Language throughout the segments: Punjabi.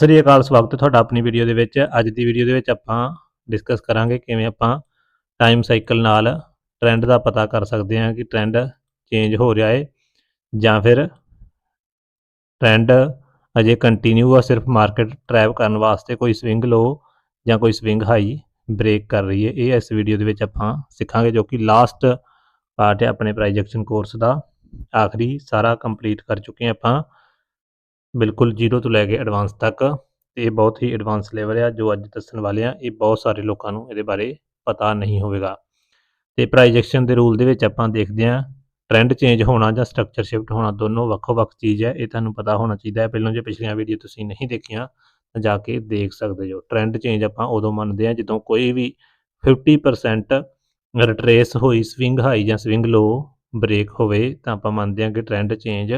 ਸਤਿ ਸ੍ਰੀ ਅਕਾਲ, ਸਵਾਗਤ ਹੈ ਤੁਹਾਡਾ ਆਪਣੀ ਵੀਡੀਓ ਦੇ ਵਿੱਚ। ਅੱਜ ਦੀ ਵੀਡੀਓ ਦੇ ਵਿੱਚ ਆਪਾਂ ਡਿਸਕਸ ਕਰਾਂਗੇ ਕਿਵੇਂ ਆਪਾਂ ਟਾਈਮ ਸਾਈਕਲ ਨਾਲ ਟ੍ਰੈਂਡ ਦਾ ਪਤਾ ਕਰ ਸਕਦੇ ਹਾਂ ਕਿ ਟ੍ਰੈਂਡ ਚੇਂਜ ਹੋ ਰਿਹਾ ਹੈ ਜਾਂ ਫਿਰ ਟ੍ਰੈਂਡ ਅਜੇ ਕੰਟੀਨਿਊ ਆ, ਸਿਰਫ ਮਾਰਕੀਟ ਟਰੈਪ ਕਰਨ ਵਾਸਤੇ ਕੋਈ ਸਵਿੰਗ ਲੋ ਜਾਂ ਕੋਈ ਸਵਿੰਗ ਹਾਈ ਬ੍ਰੇਕ ਕਰ ਰਹੀ ਹੈ ਇਹ ਇਸ ਵੀਡੀਓ ਦੇ ਵਿੱਚ ਆਪਾਂ ਸਿੱਖਾਂਗੇ ਜੋ ਕਿ ਲਾਸਟ ਪਾਰਟ ਹੈ, ਆਪਣੇ ਪ੍ਰਾਈਜੈਕਸ਼ਨ ਕੋਰਸ ਦਾ। ਆਖਰੀ ਸਾਰਾ ਕੰਪਲੀਟ ਕਰ ਚੁੱਕੇ ਹਾਂ ਆਪਾਂ। ਬਿਲਕੁਲ ਜ਼ੀਰੋ ਤੋਂ ਲੈ ਕੇ ਐਡਵਾਂਸ ਤੱਕ। ਤੇ ਇਹ ਬਹੁਤ ਹੀ ਐਡਵਾਂਸ ਲੈਵਲ ਆ, ਜੋ ਅੱਜ ਦੱਸਣ ਵਾਲੇ ਆ। ਇਹ ਬਹੁਤ ਸਾਰੇ ਲੋਕਾਂ ਨੂੰ ਇਹਦੇ ਬਾਰੇ ਪਤਾ ਨਹੀਂ ਹੋਵੇਗਾ। ਤੇ ਪ੍ਰਾਈਜੈਕਸ਼ਨ ਦੇ ਰੂਲ ਦੇ ਵਿੱਚ ਆਪਾਂ ਦੇਖਦੇ ਹਾਂ ਟ੍ਰੈਂਡ ਚੇਂਜ ਹੋਣਾ ਜਾਂ ਸਟਰਕਚਰ ਸ਼ਿਫਟ ਹੋਣਾ ਦੋਨੋਂ ਵੱਖੋ-ਵੱਖ ਚੀਜ਼ ਹੈ ਇਹ ਤੁਹਾਨੂੰ ਪਤਾ ਹੋਣਾ ਚਾਹੀਦਾ। ਹੈ ਪਹਿਲਾਂ ਜੇ ਪਿਛਲੀਆਂ ਵੀਡੀਓ ਤੁਸੀਂ ਨਹੀਂ ਦੇਖੀਆਂ, ਤਾਂ ਜਾ ਕੇ ਦੇਖ ਸਕਦੇ ਹੋ। ਟ੍ਰੈਂਡ ਚੇਂਜ ਆਪਾਂ ਉਦੋਂ ਮੰਨਦੇ ਹਾਂ ਜਦੋਂ ਕੋਈ ਵੀ 50% ਰਿਟਰੇਸ ਹੋਈ ਸਵਿੰਗ ਹਾਈ ਜਾਂ ਸਵਿੰਗ ਲੋ ਬ੍ਰੇਕ ਹੋਵੇ, ਤਾਂ ਆਪਾਂ ਮੰਨਦੇ ਹਾਂ ਕਿ ਟ੍ਰੈਂਡ ਚੇਂਜ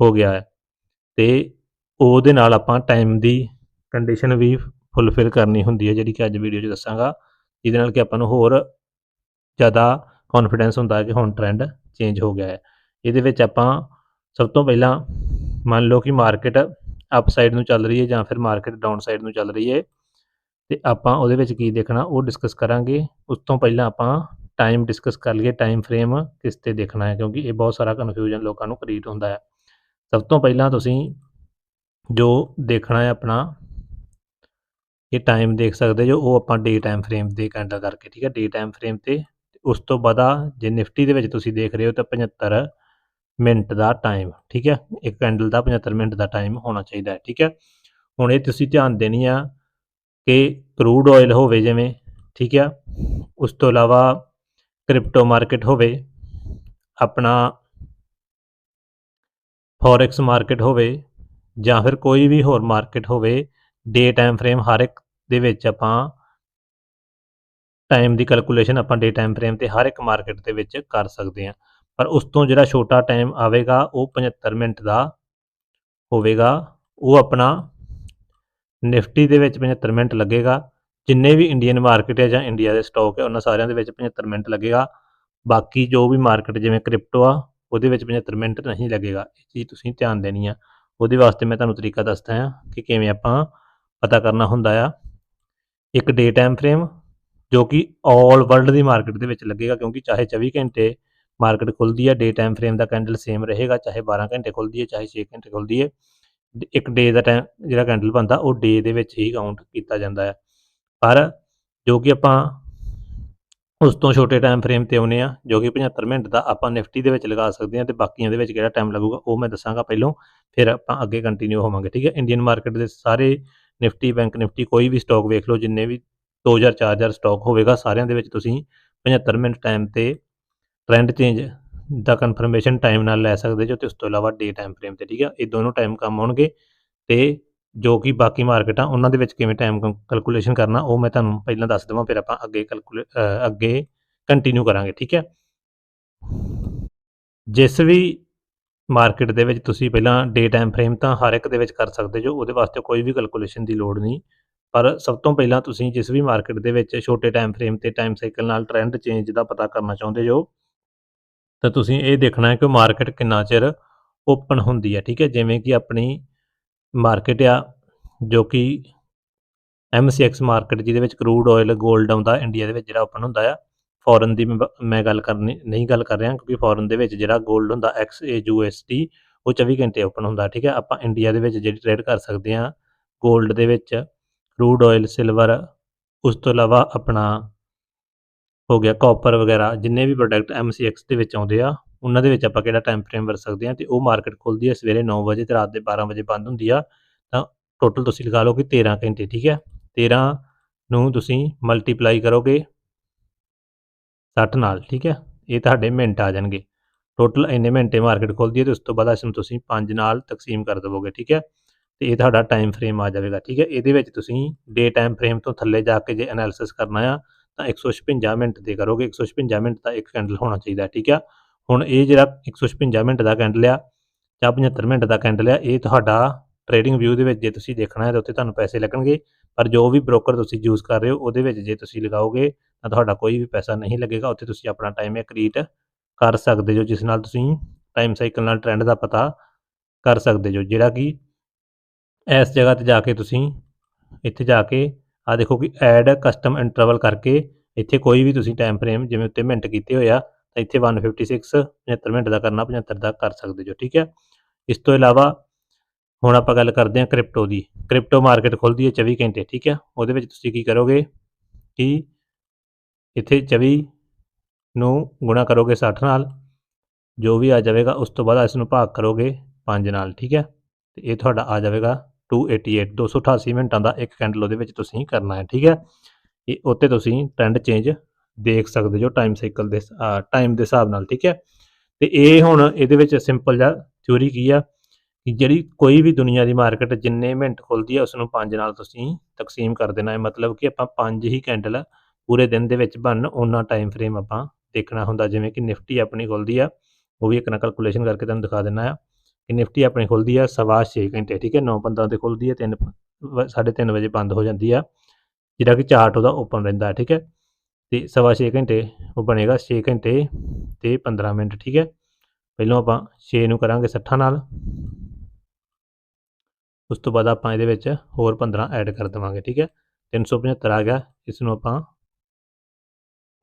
ਹੋ ਗਿਆ ਹੈ। ਤੇ ਉਹਦੇ ਨਾਲ ਆਪਾਂ ਟਾਈਮ ਦੀ ਕੰਡੀਸ਼ਨ ਵੀ ਫੁੱਲਫਿਲ ਕਰਨੀ ਹੁੰਦੀ ਹੈ, ਜਿਹੜੀ ਕਿ ਅੱਜ ਵੀਡੀਓ 'ਚ ਦੱਸਾਂਗਾ। ਜਿਹਦੇ ਨਾਲ ਕਿ ਆਪਾਂ ਨੂੰ ਹੋਰ ਜ਼ਿਆਦਾ ਕੌਨਫੀਡੈਂਸ ਹੁੰਦਾ ਹੈ ਕਿ ਹੁਣ ਟ੍ਰੈਂਡ ਚੇਂਜ ਹੋ ਗਿਆ ਹੈ। ਇਹਦੇ ਵਿੱਚ ਆਪਾਂ ਸਭ ਤੋਂ ਪਹਿਲਾਂ ਮੰਨ ਲਓ ਕਿ ਮਾਰਕੀਟ ਅਪ ਸਾਈਡ ਨੂੰ ਚੱਲ ਰਹੀ ਹੈ ਜਾਂ ਫਿਰ ਮਾਰਕੀਟ ਡਾਊਨ ਸਾਈਡ ਨੂੰ ਚੱਲ ਰਹੀ ਹੈ, ਤੇ ਆਪਾਂ ਉਹਦੇ ਵਿੱਚ ਕੀ ਦੇਖਣਾ, ਉਹ ਡਿਸਕਸ ਕਰਾਂਗੇ। ਉਸ ਤੋਂ ਪਹਿਲਾਂ ਆਪਾਂ ਟਾਈਮ ਡਿਸਕਸ ਕਰ ਲਈਏ ਟਾਈਮ ਫਰੇਮ ਕਿਸ ਤੇ ਦੇਖਣਾ ਹੈ, ਕਿਉਂਕਿ ਇਹ ਬਹੁਤ ਸਾਰਾ ਕਨਫਿਊਜ਼ਨ ਲੋਕਾਂ ਨੂੰ ਕ੍ਰੀਏਟ ਹੁੰਦਾ ਹੈ। ਸਭ ਤੋਂ ਪਹਿਲਾਂ ਤੁਸੀਂ ਜੋ ਦੇਖਣਾ ਹੈ ਆਪਣਾ, ਇਹ ਟਾਈਮ ਦੇਖ ਸਕਦੇ ਜੋ ਉਹ ਆਪਾਂ ਡੇ ਟਾਈਮ ਫਰੇਮ 'ਤੇ ਕੈਂਡਲ ਕਰਕੇ, ਠੀਕ ਹੈ? ਡੇ ਟਾਈਮ ਫਰੇਮ ਤੇ, ਉਸ ਤੋਂ ਬਾਅਦ ਜੇ ਨਿਫਟੀ ਦੇ ਵਿੱਚ ਤੁਸੀਂ ਦੇਖ ਰਹੇ ਹੋ ਤਾਂ 75 ਮਿੰਟ ਦਾ ਟਾਈਮ ਠੀਕ ਹੈ? ਇੱਕ ਕੈਂਡਲ ਦਾ 75 ਮਿੰਟ ਦਾ ਟਾਈਮ ਹੋਣਾ ਚਾਹੀਦਾ ਹੈ, ਠੀਕ ਹੈ? ਹੁਣ ਇਹ ਤੁਸੀਂ ਧਿਆਨ ਦੇਣੀ ਆ ਕਿ ਕਰੂਡ ਆਇਲ ਹੋਵੇ ਜਿਵੇਂ, ਠੀਕ ਹੈ? ਉਸ ਤੋਂ ਇਲਾਵਾ ਕ੍ਰਿਪਟੋ ਮਾਰਕੀਟ ਹੋਵੇ, ਆਪਣਾ ਫੋਰੈਕਸ ਮਾਰਕੀਟ ਹੋਵੇ ਜਾਂ ਫਿਰ ਕੋਈ ਵੀ ਹੋਰ ਮਾਰਕੀਟ ਹੋਵੇ ਡੇ ਟਾਈਮ ਫਰੇਮ ਹਰ ਇੱਕ ਦੇ ਵਿੱਚ ਆਪਾਂ ਟਾਈਮ ਦੀ ਕੈਲਕੂਲੇਸ਼ਨ ਆਪਾਂ ਡੇ ਟਾਈਮ ਫਰੇਮ ਤੇ ਹਰ ਇੱਕ ਮਾਰਕੀਟ ਦੇ ਵਿੱਚ ਕਰ ਸਕਦੇ ਹਾਂ। ਪਰ ਉਸ ਤੋਂ ਜਿਹੜਾ ਛੋਟਾ ਟਾਈਮ ਆਵੇਗਾ, ਉਹ 75 ਮਿੰਟ ਦਾ ਹੋਵੇਗਾ। ਉਹ ਆਪਣਾ ਨਿਫਟੀ ਦੇ ਵਿੱਚ 75 ਮਿੰਟ ਲੱਗੇਗਾ। ਜਿੰਨੇ ਵੀ ਇੰਡੀਅਨ ਮਾਰਕੀਟ ਹੈ ਜਾਂ ਇੰਡੀਆ ਦੇ ਸਟਾਕ ਹੈ, ਉਹਨਾਂ ਸਾਰਿਆਂ ਦੇ ਵਿੱਚ 75 ਮਿੰਟ ਲੱਗੇਗਾ। ਬਾਕੀ ਜੋ ਵੀ ਮਾਰਕੀਟ ਜਿਵੇਂ ਕ੍ਰਿਪਟੋ ਆ ਉਹਦੇ ਵਿੱਚ 75 ਮਿੰਟ ਨਹੀਂ ਲੱਗੇਗਾ, ਇਹ ਚੀਜ਼ ਤੁਸੀਂ ਧਿਆਨ ਦੇਣੀ ਆ। ਉਹਦੇ ਵਾਸਤੇ ਮੈਂ ਤੁਹਾਨੂੰ ਤਰੀਕਾ ਦੱਸਦਾ ਹਾਂ ਕਿ ਕਿਵੇਂ ਆਪਾਂ ਪਤਾ ਕਰਨਾ ਹੁੰਦਾ ਆ। ਇੱਕ ਡੇ ਟਾਈਮ ਫਰੇਮ ਜੋ ਕਿ 올 ਵਰਲਡ ਦੀ ਮਾਰਕੀਟ ਦੇ ਵਿੱਚ ਲੱਗੇਗਾ, ਕਿਉਂਕਿ ਚਾਹੇ 24 ਘੰਟੇ ਮਾਰਕੀਟ ਖੁੱਲਦੀ ਹੈ ਡੇ ਟਾਈਮ ਫਰੇਮ ਦਾ ਕੈਂਡਲ ਸੇਮ ਰਹੇਗਾ, ਚਾਹੇ 12 ਘੰਟੇ ਖੁੱਲਦੀ ਹੈ ਚਾਹੇ 6 ਘੰਟੇ ਖੁੱਲਦੀ ਹੈ ਇੱਕ ਡੇ ਦਾ ਟਾਈਮ ਜਿਹੜਾ ਕੈਂਡਲ ਬਣਦਾ, ਉਹ ਡੇ ਦੇ ਵਿੱਚ ਹੀ ਕਾਊਂਟ ਕੀਤਾ ਜਾਂਦਾ ਹੈ ਪਰ ਜੋ ਕਿ ਆਪਾਂ ਉਸ ਤੋਂ ਛੋਟੇ ਟਾਈਮ ਫਰੇਮ ਤੇ ਆਉਨੇ ਆ ਜੋ ਕਿ 75 ਮਿੰਟ ਦਾ ਆਪਾਂ ਨਿਫਟੀ ਦੇ ਵਿੱਚ ਲਗਾ ਸਕਦੇ ਹਾਂ ਤੇ ਬਾਕੀਆਂ ਦੇ ਵਿੱਚ ਕਿਹੜਾ ਟਾਈਮ ਲੱਗੂਗਾ, ਉਹ ਮੈਂ ਦੱਸਾਂਗਾ ਪਹਿਲਾਂ, ਫਿਰ ਆਪਾਂ ਅੱਗੇ ਕੰਟੀਨਿਊ ਹੋਵਾਂਗੇ, ਠੀਕ ਹੈ? ਇੰਡੀਅਨ ਮਾਰਕੀਟ ਦੇ ਸਾਰੇ ਨਿਫਟੀ ਬੈਂਕ ਨਿਫਟੀ ਕੋਈ ਵੀ ਸਟਾਕ ਵੇਖ ਲਓ, ਜਿੰਨੇ ਵੀ 2000 4000 ਸਟਾਕ ਹੋਵੇਗਾ, ਸਾਰਿਆਂ ਦੇ ਵਿੱਚ ਤੁਸੀਂ 75 ਮਿੰਟ ਟਾਈਮ ਤੇ ਟ੍ਰੈਂਡ ਚੇਂਜ ਦਾ ਕਨਫਰਮੇਸ਼ਨ ਟਾਈਮ ਨਾਲ ਲੈ ਸਕਦੇ ਜੋ ਤੇ ਉਸ ਤੋਂ ਇਲਾਵਾ ਡੇ ਟਾਈਮ ਫਰੇਮ ਤੇ, ਠੀਕ ਹੈ? ਇਹ ਦੋਨੋਂ ਟਾਈਮ ਕੰਮ ਆਉਣਗੇ ਤੇ ਜੋ ਕਿ ਬਾਕੀ ਮਾਰਕੀਟਾਂ ਉਹਨਾਂ ਦੇ ਵਿੱਚ ਕਿਵੇਂ ਟਾਈਮ ਕੈਲਕੂਲੇਸ਼ਨ ਕਰਨਾ, ਉਹ ਮੈਂ ਤੁਹਾਨੂੰ ਪਹਿਲਾਂ ਦੱਸ ਦੇਵਾਂ, ਫਿਰ ਆਪਾਂ ਅੱਗੇ ਕੈਲਕੂਲੇ ਅੱਗੇ ਕੰਟੀਨਿਊ ਕਰਾਂਗੇ, ਠੀਕ ਹੈ? ਜਿਸ ਵੀ ਮਾਰਕੀਟ ਦੇ ਵਿੱਚ ਤੁਸੀਂ ਪਹਿਲਾਂ ਡੇ ਟਾਈਮ ਫਰੇਮ ਤਾਂ ਹਰ ਇੱਕ ਦੇ ਵਿੱਚ ਕਰ ਸਕਦੇ ਜੋ, ਉਹਦੇ ਵਾਸਤੇ ਕੋਈ ਵੀ ਕੈਲਕੂਲੇਸ਼ਨ ਦੀ ਲੋੜ ਨਹੀਂ। ਪਰ ਸਭ ਤੋਂ ਪਹਿਲਾਂ ਤੁਸੀਂ ਜਿਸ ਵੀ ਮਾਰਕੀਟ ਦੇ ਵਿੱਚ ਛੋਟੇ ਟਾਈਮ ਫਰੇਮ ਤੇ ਟਾਈਮ ਸਾਈਕਲ ਨਾਲ ਟ੍ਰੈਂਡ ਚੇਂਜ ਦਾ ਪਤਾ ਕਰਨਾ ਚਾਹੁੰਦੇ ਜੋ, ਤਾਂ ਤੁਸੀਂ ਇਹ ਦੇਖਣਾ ਹੈ ਕਿ ਮਾਰਕੀਟ ਕਿੰਨਾ ਚਿਰ ਓਪਨ ਹੁੰਦੀ ਹੈ, ਠੀਕ ਹੈ? ਜਿਵੇਂ ਕਿ ਆਪਣੀ ਮਾਰਕੀਟ ਆ, ਜੋ ਕਿ MCX ਮਾਰਕੀਟ ਜਿਹਦੇ ਵਿੱਚ ਕਰੂਡ ਆਇਲ ਗੋਲਡ ਆਉਂਦਾ ਇੰਡੀਆ ਦੇ ਵਿੱਚ ਜਿਹੜਾ ਓਪਨ ਹੁੰਦਾ ਆ। ਫੋਰਨ ਦੀ ਮੈਂ ਗੱਲ ਕਰਨੀ, ਨਹੀਂ ਗੱਲ ਕਰ ਰਿਹਾ ਕਿਉਂਕਿ ਫੋਰਨ ਦੇ ਵਿੱਚ ਜਿਹੜਾ ਗੋਲਡ ਹੁੰਦਾ XAUSD ਉਹ 24 ਘੰਟੇ ਓਪਨ ਹੁੰਦਾ, ਠੀਕ ਹੈ ਆਪਾਂ ਇੰਡੀਆ ਦੇ ਵਿੱਚ ਜਿਹੜੀ ਟ੍ਰੇਡ ਕਰ ਸਕਦੇ ਆ ਗੋਲਡ ਦੇ ਵਿੱਚ ਕਰੂਡ ਆਇਲ ਸਿਲਵਰ ਉਸ ਤੋਂ ਇਲਾਵਾ ਆਪਣਾ ਹੋ ਗਿਆ ਕਾਪਰ ਵਗੈਰਾ, ਜਿੰਨੇ ਵੀ ਪ੍ਰੋਡਕਟ MCX ਦੇ ਵਿੱਚ ਆਉਂਦੇ ਆ ਉਹਨਾਂ ਦੇ ਵਿੱਚ ਆਪਾਂ ਕਿਹੜਾ ਟਾਈਮ ਫਰੇਮ ਵਰਤ ਸਕਦੇ ਹਾਂ ਤੇ ਉਹ ਮਾਰਕੀਟ ਖੁੱਲਦੀ ਹੈ ਸਵੇਰੇ 9 ਵਜੇ ਤੇ ਰਾਤ ਦੇ 12 ਵਜੇ ਬੰਦ ਹੁੰਦੀ ਆ, ਤਾਂ ਟੋਟਲ ਤੁਸੀਂ ਲਗਾ ਲਓ ਕਿ 13 ਘੰਟੇ, ਠੀਕ ਹੈ? 13 ਨੂੰ ਤੁਸੀਂ ਮਲਟੀਪਲਾਈ ਕਰੋਗੇ 60 ਨਾਲ, ਠੀਕ ਹੈ? ਇਹ ਤੁਹਾਡੇ ਮਿੰਟ ਆ ਜਾਣਗੇ। ਟੋਟਲ ਇੰਨੇ ਮਿੰਟੇ ਮਾਰਕੀਟ ਖੁੱਲਦੀ ਹੈ ਤੇ ਉਸ ਤੋਂ ਬਾਅਦ ਇਸ ਨੂੰ ਤੁਸੀਂ 5 ਨਾਲ ਤਕਸੀਮ ਕਰ ਦੇਵੋਗੇ, ਠੀਕ ਹੈ? ਤੇ ਇਹ ਤੁਹਾਡਾ ਟਾਈਮ ਫਰੇਮ ਆ ਜਾਵੇਗਾ, ਠੀਕ ਹੈ? ਇਹਦੇ ਵਿੱਚ ਤੁਸੀਂ ਡੇ ਟਾਈਮ ਫਰੇਮ ਤੋਂ ਥੱਲੇ ਜਾ ਕੇ ਜੇ ਐਨਾਲਿਸਿਸ ਕਰਨਾ ਆ, ਤਾਂ 156 ਮਿੰਟ ਦੇ ਕਰੋਗੇ। 156 ਮਿੰਟ ਦਾ ਇੱਕ ਕੈਂਡਲ ਹੋਣਾ ਚਾਹੀਦਾ, ਠੀਕ ਆ ਹੁਣ ਇਹ ਜਿਹੜਾ 156 ਮਿੰਟ ਦਾ ਕੈਂਡਲ ਆ ਜਾਂ 75 ਮਿੰਟ ਦਾ ਕੈਂਡਲ ਆ, ਇਹ ਤੁਹਾਡਾ ਟ੍ਰੇਡਿੰਗ ਵਿਊ ਦੇ ਵਿੱਚ ਜੇ ਤੁਸੀਂ ਦੇਖਣਾ ਹੈ ਤਾਂ ਉੱਥੇ ਤੁਹਾਨੂੰ ਪੈਸੇ ਲੱਗਣਗੇ, ਪਰ ਜੋ ਵੀ ਬ੍ਰੋਕਰ ਤੁਸੀਂ ਯੂਜ਼ ਕਰ ਰਹੇ ਹੋ, ਉਹਦੇ ਵਿੱਚ ਜੇ ਤੁਸੀਂ ਲਗਾਓਗੇ ਤਾਂ ਤੁਹਾਡਾ ਕੋਈ ਵੀ ਪੈਸਾ ਨਹੀਂ ਲੱਗੇਗਾ, ਉੱਥੇ ਤੁਸੀਂ ਆਪਣਾ ਟਾਈਮ ਇਹ ਕ੍ਰੀਏਟ ਕਰ ਸਕਦੇ ਜੋ ਜਿਸ ਨਾਲ ਤੁਸੀਂ ਟਾਈਮ ਸਾਈਕਲ ਨਾਲ ਟ੍ਰੈਂਡ ਦਾ ਪਤਾ ਕਰ ਸਕਦੇ ਜੋ, ਜਿਹੜਾ ਕਿ ਇਸ ਜਗ੍ਹਾ ਤੇ ਜਾ ਕੇ ਤੁਸੀਂ ਇੱਥੇ ਜਾ ਕੇ ਆ ਦੇਖੋ ਕਿ ਐਡ ਕਸਟਮ ਇੰਟਰਵਲ ਕਰਕੇ ਇੱਥੇ ਕੋਈ ਵੀ ਤੁਸੀਂ ਟਾਈਮ ਫਰੇਮ ਜਿਵੇਂ ਉੱਤੇ ਮਿੰਟ ਕੀਤੇ ਹੋਇਆ ਤਾਂ ਇੱਥੇ 156 75 ਮਿੰਟ ਦਾ ਕਰਨਾ 75 ਦਾ ਕਰ ਸਕਦੇ ਜੋ, ਠੀਕ ਹੈ? ਇਸ ਤੋਂ ਇਲਾਵਾ ਹੁਣ ਆਪਾਂ ਗੱਲ ਕਰਦੇ ਹਾਂ ਕ੍ਰਿਪਟੋ ਦੀ। ਕ੍ਰਿਪਟੋ ਮਾਰਕੀਟ ਖੁੱਲਦੀ ਹੈ 24 ਘੰਟੇ, ਠੀਕ ਹੈ? ਉਹਦੇ ਵਿੱਚ ਤੁਸੀਂ ਕੀ ਕਰੋਗੇ? ਕਿ ਇੱਥੇ 24 ਨੂੰ ਗੁਣਾ ਕਰੋਗੇ 60 ਨਾਲ, ਜੋ ਵੀ ਆ ਜਾਵੇਗਾ, ਉਸ ਤੋਂ ਬਾਅਦ ਇਸ ਨੂੰ ਭਾਗ ਕਰੋਗੇ 5 ਨਾਲ, ਠੀਕ ਹੈ? ਤੇ ਇਹ ਤੁਹਾਡਾ ਆ ਜਾਵੇਗਾ 288 288 ਮਿੰਟਾਂ ਦਾ ਇੱਕ ਕੈਂਡਲ ਉਹਦੇ ਵਿੱਚ ਤੁਸੀਂ ਕਰਨਾ ਹੈ, ਠੀਕ ਹੈ? ਇਹ ਉੱਤੇ ਤੁਸੀਂ ਟ੍ਰੈਂਡ ਚੇਂਜ ਦੇਖ ਸਕਦੇ ਜੋ ਟਾਈਮ ਸਾਈਕਲ ਦੇ ਟਾਈਮ ਦੇ ਹਿਸਾਬ ਨਾਲ, ਠੀਕ ਹੈ? ਤੇ ਇਹ ਹੁਣ ਇਹਦੇ ਵਿੱਚ ਸਿੰਪਲ ਜਿਹਾ ਥਿਊਰੀ ਕੀ ਆ? ਕਿ ਜਿਹੜੀ ਕੋਈ ਵੀ ਦੁਨੀਆ ਦੀ ਮਾਰਕੀਟ ਜਿੰਨੇ ਮਿੰਟ ਖੁੱਲਦੀ ਹੈ ਉਸ ਨੂੰ 5 ਨਾਲ ਤੁਸੀਂ ਤਕਸੀਮ ਕਰ ਦੇਣਾ। ਹੈ ਮਤਲਬ ਕਿ ਆਪਾਂ 5 ਹੀ ਕੈਂਡਲ ਪੂਰੇ ਦਿਨ ਦੇ ਵਿੱਚ ਬਣਨ, ਉਹਨਾਂ ਟਾਈਮ ਫਰੇਮ ਆਪਾਂ ਦੇਖਣਾ ਹੁੰਦਾ। ਜਿਵੇਂ ਕਿ ਨਿਫਟੀ ਆਪਣੀ ਖੁੱਲਦੀ ਆ, ਉਹ ਵੀ ਇੱਕ ਨਾ ਕੈਲਕੂਲੇਸ਼ਨ ਕਰਕੇ ਤੁਹਾਨੂੰ ਦਿਖਾ ਦਿੰਨਾ ਆ। ਕਿ ਨਿਫਟੀ ਆਪਣੀ ਖੁੱਲਦੀ ਆ, ਸਵਾ ਛੇ ਘੰਟੇ, ਠੀਕ ਹੈ? 9:15 ਤੇ ਖੁੱਲਦੀ ਹੈ 3 3:30 ਵਜੇ ਬੰਦ ਹੋ ਜਾਂਦੀ ਆ। ਜਿਹੜਾ ਕਿ ਚਾਰਟ ਉਹਦਾ ਓਪਨ ਰਹਿੰਦਾ, ਠੀਕ ਹੈ? ਤੇ ਸਵਾ ਛੇ ਘੰਟੇ, ਉਹ ਬਣੇਗਾ 6 ਘੰਟੇ ਤੇ 15 ਮਿੰਟ, ਠੀਕ ਹੈ? ਪਹਿਲਾਂ ਆਪਾਂ 6 ਨੂੰ ਕਰਾਂਗੇ 60 ਨਾਲ। ਉਸ ਤੋਂ ਬਾਅਦ ਆਪਾਂ ਇਹਦੇ ਵਿੱਚ ਹੋਰ 15 ਐਡ ਕਰ ਦੇਵਾਂਗੇ, ਠੀਕ ਹੈ? 375 ਆ ਗਿਆ, ਇਸ ਨੂੰ ਆਪਾਂ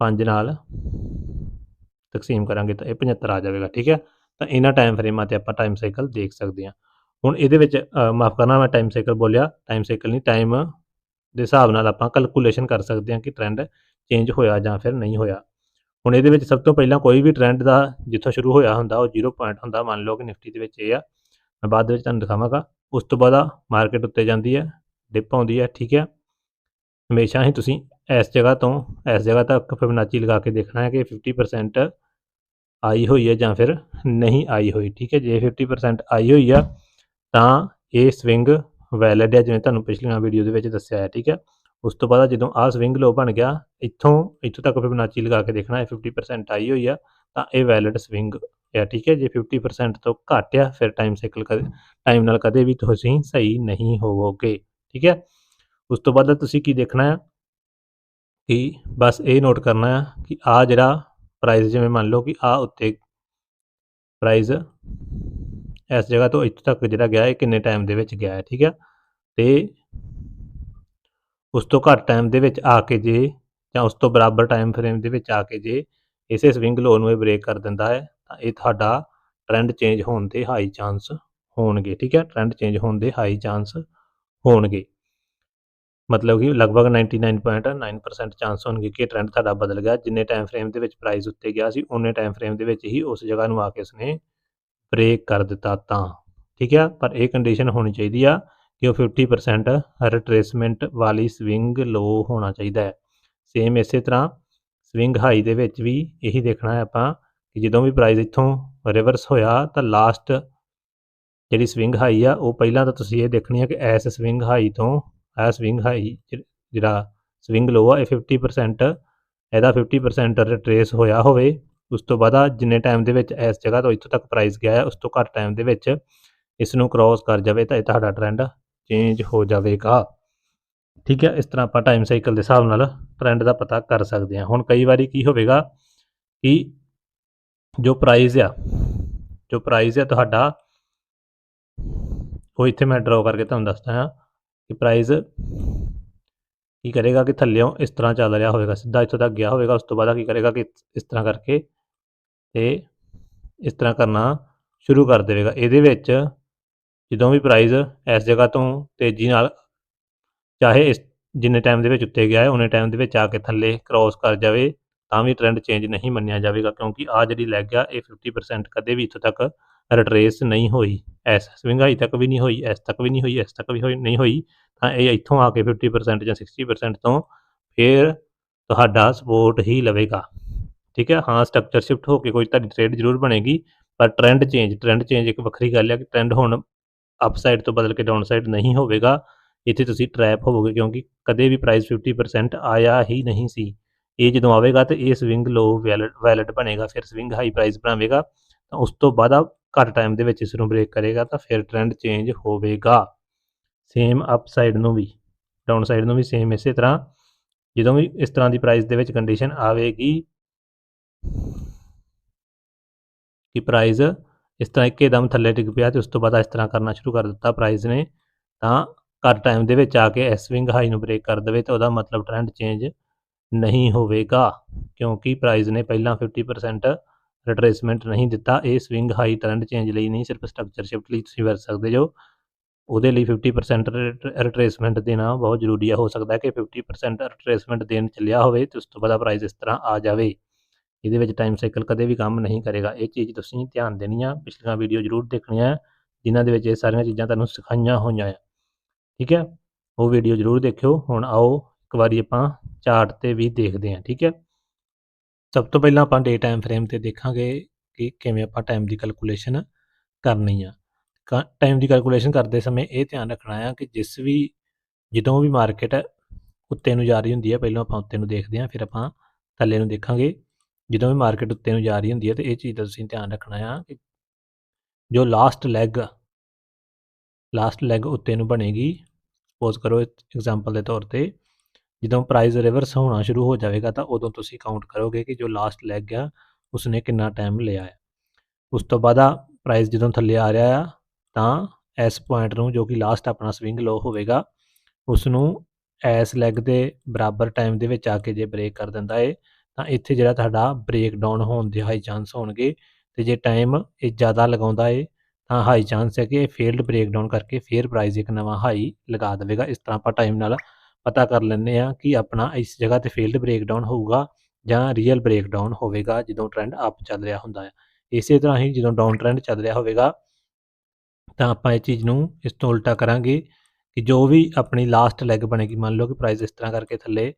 5 ਨਾਲ ਤਕਸੀਮ ਕਰਾਂਗੇ ਤਾਂ ਇਹ 75 ਆ ਜਾਵੇਗਾ, ਠੀਕ ਹੈ? ਤਾਂ ਇਹਨਾਂ ਟਾਈਮ ਫਰੇਮਾਂ ਤੇ ਆਪਾਂ ਟਾਈਮ ਸਾਈਕਲ ਦੇਖ ਸਕਦੇ ਹਾਂ। ਹੁਣ ਇਹਦੇ ਵਿੱਚ ਮਾਫ ਕਰਨਾ, ਮੈਂ ਟਾਈਮ ਸਾਈਕਲ ਬੋਲਿਆ ਟਾਈਮ ਸਾਈਕਲ ਨਹੀਂ ਟਾਈਮ ਦੇ ਹਿਸਾਬ ਨਾਲ ਆਪਾਂ ਕੈਲਕੂਲੇਸ਼ਨ ਕਰ ਸਕਦੇ ਹਾਂ ਕਿ ਟ੍ਰੈਂਡ ਚੇਂਜ ਹੋਇਆ ਜਾਂ ਫਿਰ ਨਹੀਂ ਹੋਇਆ। ਹੁਣ ਇਹਦੇ ਵਿੱਚ ਸਭ ਤੋਂ ਪਹਿਲਾਂ ਕੋਈ ਵੀ ਟ੍ਰੈਂਡ ਦਾ ਜਿੱਥੋਂ ਸ਼ੁਰੂ ਹੋਇਆ ਹੁੰਦਾ, ਉਹ 0 ਪੁਆਇੰਟ ਹੁੰਦਾ, ਮੰਨ ਲਓ ਕਿ ਨਿਫਟੀ ਦੇ ਵਿੱਚ ਇਹ ਆ। ਮੈਂ ਬਾਅਦ ਦੇ ਵਿੱਚ ਤੁਹਾਨੂੰ ਦਿਖਾਵਾਂਗਾ। ਉਸ ਤੋਂ ਬਾਅਦ ਆ ਮਾਰਕੀਟ ਉੱਤੇ ਜਾਂਦੀ ਹੈ ਡਿਪ ਆਉਂਦੀ ਹੈ, ਠੀਕ ਹੈ। ਹਮੇਸ਼ਾ ਹੀ ਤੁਸੀਂ ਇਸ ਜਗ੍ਹਾ ਤੋਂ, ਇਸ ਜਗ੍ਹਾ ਤੱਕ ਫਿਬਨਾਚੀ ਲਗਾ ਕੇ ਦੇਖਣਾ ਹੈ ਕਿ 50% ਆਈ ਹੋਈ ਹੈ ਜਾਂ ਫਿਰ ਨਹੀਂ ਆਈ ਹੋਈ, ਠੀਕ ਹੈ। ਜੇ 50% ਆਈ ਹੋਈ ਆ, ਤਾਂ ਇਹ ਸਵਿੰਗ ਵੈਲਿਡ ਹੈ, ਜਿਵੇਂ ਤੁਹਾਨੂੰ ਪਿਛਲੀਆਂ ਵੀਡੀਓ ਦੇ ਵਿੱਚ ਦੱਸਿਆ ਹੈ, ਠੀਕ ਹੈ। ਉਸ ਤੋਂ ਬਾਅਦ ਜਦੋਂ ਆ ਸਵਿੰਗ ਲੋ ਬਣ ਗਿਆ ਇੱਥੋਂ ਇੱਥੋਂ ਤੱਕ ਫਿਬਨਾਚੀ ਲਗਾ ਕੇ ਦੇਖਣਾ ਹੈ 50% ਆਈ ਹੋਈ ਆ ਤਾਂ ਇਹ ਵੈਲਿਡ ਸਵਿੰਗ ਹੈ ਠੀਕ ਹੈ ਜੇ 50% ਤੋਂ ਘੱਟ ਆ ਫਿਰ ਟਾਈਮ ਸਾਈਕਲ ਟਾਈਮ ਨਾਲ ਕਦੇ ਵੀ ਤੁਸੀਂ ਸਹੀ ਨਹੀਂ ਹੋਵੋਗੇ ਠੀਕ ਹੈ ਉਸ ਤੋਂ ਬਾਅਦ ਤੁਸੀਂ ਕੀ ਦੇਖਣਾ ਹੈ ਕਿ ਬਸ ਇਹ ਨੋਟ ਕਰਨਾ ਹੈ ਕਿ ਆ ਜਿਹੜਾ ਪ੍ਰਾਈਸ ਜਿਵੇਂ ਮੰਨ ਲਓ ਕਿ ਆ ਉੱਤੇ ਪ੍ਰਾਈਸ ਇਸ ਜਗ੍ਹਾ ਤੋਂ ਇੱਥੇ ਤੱਕ ਜਿਹੜਾ ਗਿਆ ਇਹ ਕਿੰਨੇ ਟਾਈਮ ਦੇ ਵਿੱਚ ਗਿਆ ਹੈ ਠੀਕ ਹੈ ਤੇ ਉਸ ਤੋਂ ਘੱਟ ਟਾਈਮ ਦੇ ਵਿੱਚ ਆ ਕੇ ਜੇ ਜਾਂ ਉਸ ਤੋਂ ਬਰਾਬਰ ਟਾਈਮ ਫਰੇਮ ਦੇ ਵਿੱਚ ਆ ਕੇ ਜੇ ਇਸੇ ਸਵਿੰਗ ਲੋ ਨੂੰ ਇਹ ਬ੍ਰੇਕ ਕਰ ਦਿੰਦਾ ਹੈ, ਤਾਂ ਇਹ ਤੁਹਾਡਾ ਟ੍ਰੈਂਡ ਚੇਂਜ ਹੋਣ ਦੇ ਹਾਈ ਚਾਂਸ ਹੋਣਗੇ, ਠੀਕ ਹੈ? ਟ੍ਰੈਂਡ ਚੇਂਜ ਹੋਣ ਦੇ ਹਾਈ ਚਾਂਸ ਹੋਣਗੇ। ਮਤਲਬ ਕਿ ਲਗਭਗ 99.9% ਚਾਂਸ ਹੋਣਗੇ ਕਿ ਟ੍ਰੈਂਡ ਤੁਹਾਡਾ ਬਦਲ ਗਿਆ। ਜਿੰਨੇ ਟਾਈਮ ਫਰੇਮ ਦੇ ਵਿੱਚ ਪ੍ਰਾਈਸ ਉੱਤੇ ਗਿਆ ਸੀ, ਉਹਨੇ ਟਾਈਮ ਫਰੇਮ ਦੇ ਵਿੱਚ ਹੀ ਉਸ ਜਗ੍ਹਾ ਨੂੰ ਆ ਕੇ ਉਸਨੇ ਬ੍ਰੇਕ ਕਰ ਦਿੱਤਾ ਤਾਂ, ਠੀਕ ਹੈ? ਪਰ ਇਹ ਕੰਡੀਸ਼ਨ ਹੋਣੀ ਚਾਹੀਦੀ ਆ ਕਿ ਉਹ 50% ਰਿਟਰੇਸਮੈਂਟ ਵਾਲੀ ਸਵਿੰਗ ਲੋ ਹੋਣਾ ਚਾਹੀਦਾ ਹੈ। ਸੇਮ ਇਸੇ ਤਰ੍ਹਾਂ ਸਵਿੰਗ ਹਾਈ ਦੇ ਵਿੱਚ ਵੀ ਇਹੀ ਦੇਖਣਾ ਹੈ ਆਪਾਂ ਕਿ ਜਦੋਂ ਵੀ ਪ੍ਰਾਈਸ ਇੱਥੋਂ ਰਿਵਰਸ ਹੋਇਆ ਤਾਂ ਲਾਸਟ ਜਿਹੜੀ ਸਵਿੰਗ ਹਾਈ ਆ, ਉਹ ਪਹਿਲਾਂ ਤਾਂ ਤੁਸੀਂ ਇਹ ਦੇਖਣੀ ਹੈ ਕਿ ਐਸ ਸਵਿੰਗ ਹਾਈ ਤੋਂ ਇਹ ਸਵਿੰਗ ਹਾਈ ਜਿਹੜਾ ਸਵਿੰਗ ਲੋ ਆ, ਇਹ 50% ਇਹਦਾ 50% ਰਿਟਰੇਸ ਹੋਇਆ ਹੋਵੇ, ਉਸ ਤੋਂ ਬਾਅਦ ਜਿੰਨੇ ਟਾਈਮ ਦੇ ਵਿੱਚ ਇਸ ਜਗ੍ਹਾ ਤੋਂ ਇੱਥੋਂ ਤੱਕ ਪ੍ਰਾਈਸ ਗਿਆ ਹੈ, ਉਸ ਤੋਂ ਘੱਟ ਟਾਈਮ ਦੇ ਵਿੱਚ ਇਸ ਨੂੰ ਕ੍ਰਾਸ ਕਰ ਜਾਵੇ ਤਾਂ ਇਹ ਤੁਹਾਡਾ ਟ੍ਰੈਂਡ ਚੇਂਜ ਹੋ ਜਾਵੇਗਾ। ਠੀਕ ਹੈ, ਇਸ ਤਰ੍ਹਾਂ ਆਪਾਂ ਟਾਈਮ ਸਾਈਕਲ ਦੇ ਹਿਸਾਬ ਨਾਲ ਟ੍ਰੈਂਡ ਦਾ ਪਤਾ ਕਰ ਸਕਦੇ ਹਾਂ। ਹੁਣ ਕਈ ਵਾਰੀ ਕੀ ਹੋਵੇਗਾ ਕਿ ਜੋ ਪ੍ਰਾਈਸ ਆ, ਜੋ ਪ੍ਰਾਈਸ ਆ ਤੁਹਾਡਾ, ਉਹ ਇੱਥੇ ਮੈਂ ਡਰਾਅ ਕਰਕੇ ਤੁਹਾਨੂੰ ਦੱਸਦਾ ਹਾਂ ਕਿ ਪ੍ਰਾਈਸ ਕੀ ਕਰੇਗਾ ਕਿ ਥੱਲਿਓਂ ਇਸ ਤਰ੍ਹਾਂ ਚੱਲ ਰਿਹਾ ਹੋਵੇਗਾ, ਸਿੱਧਾ ਇੱਥੋਂ ਤੱਕ ਗਿਆ ਹੋਵੇਗਾ, ਉਸ ਤੋਂ ਬਾਅਦ ਕੀ ਕਰੇਗਾ ਕਿ ਇਸ ਤਰ੍ਹਾਂ ਕਰਕੇ ਤੇ ਇਸ ਤਰ੍ਹਾਂ ਕਰਨਾ ਸ਼ੁਰੂ ਕਰ ਦੇਵੇਗਾ। ਇਹਦੇ ਵਿੱਚ ਜਦੋਂ ਵੀ ਪ੍ਰਾਈਸ ਇਸ ਜਗ੍ਹਾ ਤੋਂ ਤੇਜ਼ੀ ਨਾਲ ਚਾਹੇ ਇਸ ਜਿੰਨੇ ਟਾਈਮ ਦੇ ਵਿੱਚ ਉੱਤੇ ਗਿਆ ਹੈ ਉਹਨੇ ਟਾਈਮ ਦੇ ਵਿੱਚ ਆ ਕੇ ਥੱਲੇ ਕ੍ਰਾਸ ਕਰ ਜਾਵੇ, ਤਾਂ ਵੀ ਟ੍ਰੈਂਡ ਚੇਂਜ ਨਹੀਂ ਮੰਨਿਆ ਜਾਵੇਗਾ, ਕਿਉਂਕਿ ਆ ਜਿਹੜੀ ਲੈਗ ਆ, ਇਹ 50% ਕਦੇ ਵੀ ਇੱਥੋਂ ਤੱਕ ਰਿਟਰੇਸ ਨਹੀਂ ਹੋਈ। ਐਸ ਸਵਿੰਗ ਹਾਈ ਤੱਕ ਵੀ ਨਹੀਂ ਹੋਈ ਐਸ ਤੱਕ ਵੀ ਨਹੀਂ ਹੋਈ ਐਸ ਤੱਕ ਵੀ ਹੋਈ, ਨਹੀਂ ਹੋਈ, ਤਾਂ ਇਹ ਇੱਥੋਂ ਆ ਕੇ 50% ਜਾਂ 60% ਤੋਂ ਫਿਰ ਤੁਹਾਡਾ ਸਪੋਰਟ ਹੀ ਲਵੇਗਾ। ਠੀਕ ਹੈ? ਹਾਂ ਸਟਰਕਚਰ ਸ਼ਿਫਟ ਹੋ ਕੇ ਕੋਈ ਤੁਹਾਡੀ ਟ੍ਰੇਡ ਜ਼ਰੂਰ ਬਣੇਗੀ, ਪਰ ਟ੍ਰੈਂਡ ਚੇਂਜ ਟ੍ਰੈਂਡ ਚੇਂਜ ਇੱਕ ਵੱਖਰੀ ਗੱਲ ਹੈ ਕਿ ਟ੍ਰੈਂਡ ਹੁਣ ਅਪ ਸਾਈਡ ਤੋਂ ਬਦਲ ਕੇ ਡਾਊਨ ਸਾਈਡ ਨਹੀਂ ਹੋਵੇਗਾ, ਇੱਥੇ ਤੁਸੀਂ ਟਰੈਪ ਹੋਵੋਗੇ ਕਿਉਂਕਿ ਕਦੇ ਵੀ ਪ੍ਰਾਈਸ 50% ਆਇਆ ਹੀ ਨਹੀਂ ਸੀ। ਇਹ ਜਦੋਂ ਆਵੇਗਾ ਤੇ ਇਹ ਸਵਿੰਗ ਲੋ ਵੈਲਿਡ ਬਣੇਗਾ, ਫਿਰ ਸਵਿੰਗ ਹਾਈ ਪ੍ਰਾਈਸ ਬਣਾਵੇਗਾ, ਤਾਂ ਉਸ ਤੋਂ ਬਾਅਦ ਘੱਟ ਟਾਈਮ ਦੇ ਵਿੱਚ ਇਸ ਨੂੰ ਬ੍ਰੇਕ ਕਰੇਗਾ ਤਾਂ ਫਿਰ ਟ੍ਰੈਂਡ ਚੇਂਜ ਹੋਵੇਗਾ। ਸੇਮ ਅਪ ਸਾਈਡ ਨੂੰ ਵੀ ਡਾਊਨ ਸਾਈਡ ਨੂੰ ਵੀ ਸੇਮ ਇਸੇ ਤਰ੍ਹਾਂ, ਜਦੋਂ ਵੀ ਇਸ ਤਰ੍ਹਾਂ ਦੀ ਪ੍ਰਾਈਸ ਦੇ ਵਿੱਚ ਕੰਡੀਸ਼ਨ ਆਵੇਗੀ ਕਿ ਪ੍ਰਾਈਸ ਇਸ ਤਰ੍ਹਾਂ ਇੱਕੇ ਦਮ ਥੱਲੇ ਡਿੱਗ ਪਿਆ ਤੇ ਉਸ ਤੋਂ ਬਾਅਦ ਇਸ ਤਰ੍ਹਾਂ ਕਰਨਾ ਸ਼ੁਰੂ ਕਰ ਦਿੱਤਾ ਪ੍ਰਾਈਜ਼ ਨੇ। ਤਾਂ ਘੱਟ ਟਾਈਮ ਦੇ ਵਿੱਚ ਆ ਕੇ ਇਸ ਸਵਿੰਗ ਹਾਈ ਨੂੰ ਬ੍ਰੇਕ ਕਰ ਦੇਵੇ ਤਾਂ ਉਹਦਾ ਮਤਲਬ ਟ੍ਰੈਂਡ ਚੇਂਜ ਨਹੀਂ ਹੋਵੇਗਾ। ਕਿਉਂਕਿ ਪ੍ਰਾਈਜ਼ ਨੇ ਪਹਿਲਾਂ 50% ਰਿਟਰੇਸਮੈਂਟ ਨਹੀਂ ਦਿੱਤਾ। ਇਹ ਸਵਿੰਗ ਹਾਈ ਟ੍ਰੈਂਡ ਚੇਂਜ ਲਈ ਨਹੀਂ, ਸਿਰਫ ਸਟਰਕਚਰ ਸ਼ਿਫਟ ਲਈ ਤੁਸੀਂ ਵਰਤ ਸਕਦੇ ਜੋ। ਉਹਦੇ ਲਈ 50% ਰਿਟਰੇਸਮੈਂਟ ਦੇਣਾ ਬਹੁਤ ਜ਼ਰੂਰੀ ਹੈ ਹੋ ਸਕਦਾ ਹੈ ਕਿ 50% ਰਿਟਰੇਸਮੈਂਟ ਦੇਣ ਚੱਲਿਆ ਹੋਵੇ ਤੇ ਉਸ ਤੋਂ ਬਾਅਦ ਪ੍ਰਾਈਸ ਇਸ ਤਰ੍ਹਾਂ ਆ ਜਾਵੇ। ਇਹਦੇ ਵਿੱਚ ਟਾਈਮ ਸਾਈਕਲ ਕਦੇ ਵੀ ਕੰਮ ਨਹੀਂ ਕਰੇਗਾ। ਇਹ ਚੀਜ਼ ਤੁਸੀਂ ਧਿਆਨ ਦੇਣੀ ਆ, ਪਿਛਲੀਆਂ ਵੀਡੀਓ ਜ਼ਰੂਰ ਦੇਖਣੀਆਂ ਜਿਨ੍ਹਾਂ ਦੇ ਵਿੱਚ ਇਹ ਸਾਰੀਆਂ ਚੀਜ਼ਾਂ ਤੁਹਾਨੂੰ ਸਿਖਾਈਆਂ ਹੋਈਆਂ ਆ। ਠੀਕ ਹੈ ਉਹ ਵੀਡੀਓ ਜ਼ਰੂਰ ਦੇਖਿਓ। ਹੁਣ ਆਓ, ਇੱਕ ਵਾਰੀ ਆਪਾਂ ਚਾਰਟ ਤੇ ਵੀ ਦੇਖਦੇ ਹਾਂ ਠੀਕ ਹੈ ਸਭ ਤੋਂ ਪਹਿਲਾਂ ਆਪਾਂ ਡੇ ਟਾਈਮ ਫਰੇਮ ਤੇ ਦੇਖਾਂਗੇ ਕਿ ਕਿਵੇਂ ਆਪਾਂ ਟਾਈਮ ਦੀ ਕੈਲਕੂਲੇਸ਼ਨ ਕਰਨੀ ਆ। ਟਾਈਮ ਦੀ ਕੈਲਕੂਲੇਸ਼ਨ ਕਰਦੇ ਸਮੇਂ ਇਹ ਧਿਆਨ ਰੱਖਣਾ ਆ ਕਿ ਜਿਸ ਵੀ, ਜਦੋਂ ਵੀ ਮਾਰਕੀਟ ਉੱਤੇ ਨੂੰ ਜਾ ਰਹੀ ਹੁੰਦੀ ਹੈ ਪਹਿਲਾਂ ਆਪਾਂ ਉੱਤੇ ਨੂੰ ਦੇਖਦੇ ਹਾਂ ਫਿਰ ਆਪਾਂ ਥੱਲੇ ਨੂੰ ਦੇਖਾਂਗੇ। ਜਦੋਂ ਵੀ ਮਾਰਕੀਟ ਉੱਤੇ ਨੂੰ ਜਾ ਰਹੀ ਹੁੰਦੀ ਹੈ ਤੇ ਇਹ ਚੀਜ਼ ਦਾ ਤੁਸੀਂ ਧਿਆਨ ਰੱਖਣਾ ਆ ਕਿ ਜੋ ਲਾਸਟ ਲੈਗ ਲਾਸਟ ਲੈਗ ਉੱਤੇ ਨੂੰ ਬਣੇਗੀ ਸਪੋਜ਼ ਕਰੋ ਐਗਜ਼ਾਮਪਲ ਦੇ ਤੌਰ ਤੇ, ਜਦੋਂ ਪ੍ਰਾਈਸ ਰਿਵਰਸ ਹੋਣਾ ਸ਼ੁਰੂ ਹੋ ਜਾਵੇਗਾ ਤਾਂ ਉਦੋਂ ਤੁਸੀਂ ਕਾਊਂਟ ਕਰੋਗੇ ਕਿ ਜੋ ਲਾਸਟ ਲੈਗ ਆ, ਉਸਨੇ ਕਿੰਨਾ ਟਾਈਮ ਲਿਆ ਹੈ ਉਸ ਤੋਂ ਬਾਅਦ ਆ ਪ੍ਰਾਈਸ ਜਦੋਂ ਥੱਲੇ ਆ ਰਿਹਾ ਆ, ਤਾਂ ਇਸ ਪੁਆਇੰਟ ਨੂੰ ਜੋ ਕਿ ਲਾਸਟ ਆਪਣਾ ਸਵਿੰਗ ਲੋ ਹੋਵੇਗਾ ਉਸ ਨੂੰ ਇਸ ਲੈਗ ਦੇ ਬਰਾਬਰ ਟਾਈਮ ਦੇ ਵਿੱਚ ਆ ਕੇ ਜੇ ਬ੍ਰੇਕ ਕਰ ਦਿੰਦਾ ਏ ਤਾਂ ਇੱਥੇ ਜਿਹੜਾ ਤੁਹਾਡਾ ਬ੍ਰੇਕ ਡਾਊਨ ਹੋਣ ਦੇ ਹਾਈ ਚਾਂਸ ਹੋਣਗੇ ਤੇ ਜੇ ਟਾਈਮ ਇਹ ਜ਼ਿਆਦਾ ਲਗਾਉਂਦਾ ਏ, ਤਾਂ ਹਾਈ ਚਾਂਸ ਹੈ ਕਿ ਇਹ ਫੇਲਡ ਬ੍ਰੇਕ ਡਾਊਨ ਕਰਕੇ ਫੇਰ ਪ੍ਰਾਈਸ ਇੱਕ ਨਵਾਂ ਹਾਈ ਲਗਾ ਦੇਵੇਗਾ। ਇਸ ਤਰ੍ਹਾਂ ਆਪਾਂ ਟਾਈਮ ਨਾਲ ਪਤਾ ਕਰ ਲੈਂਦੇ ਆ ਕਿ ਆਪਣਾ ਇਸ ਜਗ੍ਹਾ ਤੇ ਫੇਲਡ ਬ੍ਰੇਕ ਡਾਊਨ ਹੋਊਗਾ ਜਾਂ ਰੀਅਲ ਬ੍ਰੇਕ ਡਾਊਨ ਹੋਵੇਗਾ ਜਦੋਂ ਟ੍ਰੈਂਡ ਅਪ ਚੱਲ ਰਿਹਾ ਹੁੰਦਾ ਹੈ। ਇਸੇ ਤਰ੍ਹਾਂ ਹੀ ਜਦੋਂ ਡਾਊਨ ਟ੍ਰੈਂਡ ਚੱਲ ਰਿਹਾ ਹੋਵੇਗਾ, ਤਾਂ ਆਪਾਂ ਇਹ ਚੀਜ਼ ਨੂੰ ਇਸ ਤੋਂ ਉਲਟਾ ਕਰਾਂਗੇ ਕਿ ਜੋ ਵੀ ਆਪਣੀ ਲਾਸਟ ਲੈਗ ਬਣੇਗੀ, ਮੰਨ ਲਓ ਕਿ ਪ੍ਰਾਈਸ ਇਸ ਤਰ੍ਹਾਂ ਕਰਕੇ ਥੱਲੇ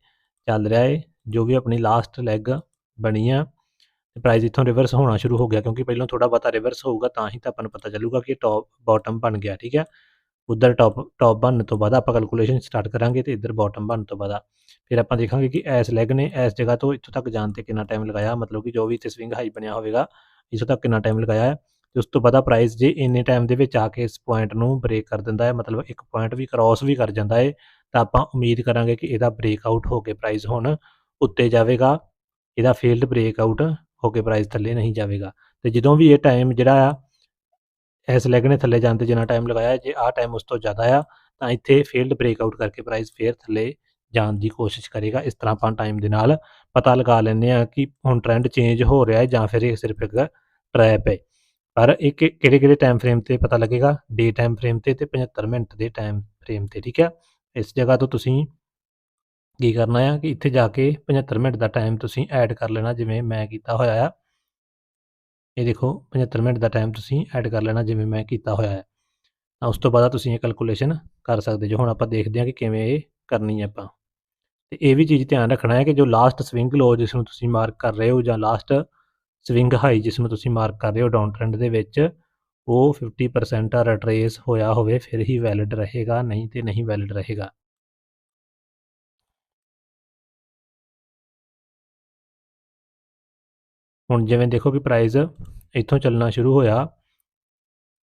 ਚੱਲ ਰਿਹਾ ਹੈ ਜੋ ਵੀ ਆਪਣੀ ਲਾਸਟ ਲੈਗ ਬਣੀ ਆ। ਤੇ ਪ੍ਰਾਈਸ ਇੱਥੋਂ ਰਿਵਰਸ ਹੋਣਾ ਸ਼ੁਰੂ ਹੋ ਗਿਆ ਕਿਉਂਕਿ ਪਹਿਲਾਂ ਥੋੜਾ ਬਹੁਤਾ ਰਿਵਰਸ ਹੋਊਗਾ ਤਾਂ ਹੀ ਤਾਂ ਆਪਾਂ ਨੂੰ ਪਤਾ ਚੱਲੂਗਾ ਕਿ ਟੌਪ ਬਾਟਮ ਬਣ ਗਿਆ, ਠੀਕ ਹੈ? ਉਧਰ ਟੌਪ ਟੌਪ ਬਣਨ ਤੋਂ ਬਾਅਦ ਆਪਾਂ ਕੈਲਕੂਲੇਸ਼ਨ ਸਟਾਰਟ ਕਰਾਂਗੇ ਤੇ ਇੱਧਰ ਬਾਟਮ ਬਣਨ ਤੋਂ ਬਾਅਦ ਫਿਰ ਆਪਾਂ ਦੇਖਾਂਗੇ ਕਿ ਐਸ ਲੈਗ ਨੇ ਇਸ ਜਗ੍ਹਾ ਤੋਂ ਇੱਥੋਂ ਤੱਕ ਜਾਣ ਤੇ ਕਿੰਨਾ ਟਾਈਮ ਲਗਾਇਆ, ਮਤਲਬ ਕਿ ਜੋ ਵੀ ਇੱਥੇ ਸਵਿੰਗ ਹਾਈ ਬਣਿਆ ਹੋਵੇਗਾ, ਇੱਥੋਂ ਤੱਕ ਕਿੰਨਾ ਟਾਈਮ ਲਗਾਇਆ ਹੈ। ਤੇ ਉਸ ਤੋਂ ਬਾਅਦ ਪ੍ਰਾਈਸ ਜੇ ਇੰਨੇ ਟਾਈਮ ਦੇ ਵਿੱਚ ਆ ਕੇ ਇਸ ਪੁਆਇੰਟ ਨੂੰ ਬ੍ਰੇਕ ਕਰ ਦਿੰਦਾ ਹੈ, ਮਤਲਬ ਇੱਕ ਪੁਆਇੰਟ ਵੀ ਕ੍ਰਾਸ ਵੀ ਕਰ ਜਾਂਦਾ ਹੈ, ਤਾਂ ਆਪਾਂ ਉਮੀਦ ਕਰਾਂਗੇ ਕਿ ਇਹਦਾ ਬ੍ਰੇਕ ਆਊਟ ਹੋ ਕੇ ਪ੍ਰਾਈਸ ਹੁਣ। ਉੱਤੇ ਜਾਵੇਗਾ, ਇਹਦਾ ਫੀਲਡ ਬ੍ਰੇਕ ਆਊਟ ਹੋ ਕੇ ਪ੍ਰਾਈਸ ਥੱਲੇ ਨਹੀਂ ਜਾਵੇਗਾ। ਤੇ ਜਦੋਂ ਵੀ ਇਹ ਟਾਈਮ ਜਿਹੜਾ ਆ, ਇਸ ਲੈਗ ਨੇ ਥੱਲੇ ਜਾਣ 'ਤੇ ਜਿੰਨਾ ਟਾਈਮ ਲਗਾਇਆ, ਜੇ ਆਹ ਟਾਈਮ ਉਸ ਤੋਂ ਜ਼ਿਆਦਾ ਆ, ਤਾਂ ਇੱਥੇ ਫੇਲਡ ਬ੍ਰੇਕ ਆਊਟ ਕਰਕੇ ਪ੍ਰਾਈਸ ਫੇਰ ਥੱਲੇ ਜਾਣ ਦੀ ਕੋਸ਼ਿਸ਼ ਕਰੇਗਾ। ਇਸ ਤਰ੍ਹਾਂ ਆਪਾਂ ਟਾਈਮ ਦੇ ਨਾਲ ਪਤਾ ਲਗਾ ਲੈਂਦੇ ਆ ਕਿ ਹੁਣ ਟ੍ਰੈਂਡ ਚੇਂਜ ਹੋ ਰਿਹਾ ਹੈ ਜਾਂ ਫਿਰ ਇਹ ਸਿਰਫ ਇੱਕ ਟ੍ਰੈਪ ਹੈ। ਪਰ ਇਹ ਕਿਹੜੇ ਕਿਹੜੇ ਟਾਈਮ ਫਰੇਮ ਤੇ ਪਤਾ ਲੱਗੇਗਾ? ਡੇ ਟਾਈਮ ਫਰੇਮ ਤੇ ਤੇ 75 ਮਿੰਟ ਦੇ ਟਾਈਮ ਫਰੇਮ ਤੇ, ਠੀਕ ਹੈ? ਇਸ ਜਗ੍ਹਾ ਤੋਂ ਤੁਸੀਂ ਕੀ ਕਰਨਾ ਆ ਕਿ ਇੱਥੇ ਜਾ ਕੇ 75 ਮਿੰਟ ਦਾ ਟਾਈਮ ਤੁਸੀਂ ਐਡ ਕਰ ਲੈਣਾ, ਜਿਵੇਂ ਮੈਂ ਕੀਤਾ ਹੋਇਆ ਆ। ਇਹ ਦੇਖੋ 75 ਮਿੰਟ ਦਾ ਟਾਈਮ ਤੁਸੀਂ ਐਡ ਕਰ ਲੈਣਾ, ਜਿਵੇਂ ਮੈਂ ਕੀਤਾ ਹੋਇਆ ਹੈ ਤਾਂ ਉਸ ਤੋਂ ਬਾਅਦ ਤੁਸੀਂ ਇਹ ਕੈਲਕੂਲੇਸ਼ਨ ਕਰ ਸਕਦੇ ਜੋ ਹੁਣ ਆਪਾਂ ਦੇਖਦੇ ਹਾਂ ਕਿ ਕਿਵੇਂ ਇਹ ਕਰਨੀ ਹੈ ਆਪਾਂ। ਤੇ ਇਹ ਵੀ ਚੀਜ਼ ਧਿਆਨ ਰੱਖਣਾ ਹੈ ਕਿ ਜੋ ਲਾਸਟ ਸਵਿੰਗ ਲੋ ਜਿਸ ਨੂੰ ਤੁਸੀਂ ਮਾਰਕ ਕਰ ਰਹੇ ਹੋ ਜਾਂ ਲਾਸਟ ਸਵਿੰਗ ਹਾਈ ਜਿਸ ਨੂੰ ਤੁਸੀਂ ਮਾਰਕ ਕਰ ਰਹੇ ਹੋ ਡਾਊਨ ਟ੍ਰੈਂਡ ਦੇ ਵਿੱਚ, ਉਹ 50% ਰਿਟਰੇਸ ਹੋਇਆ ਹੋਵੇ, ਫਿਰ ਹੀ ਵੈਲਿਡ ਰਹੇਗਾ, ਨਹੀਂ ਤੇ ਨਹੀਂ ਵੈਲਿਡ ਰਹੇਗਾ। ਹੁਣ ਜਿਵੇਂ ਦੇਖੋ ਕਿ ਪ੍ਰਾਈਸ ਇੱਥੋਂ ਚੱਲਣਾ ਸ਼ੁਰੂ ਹੋਇਆ,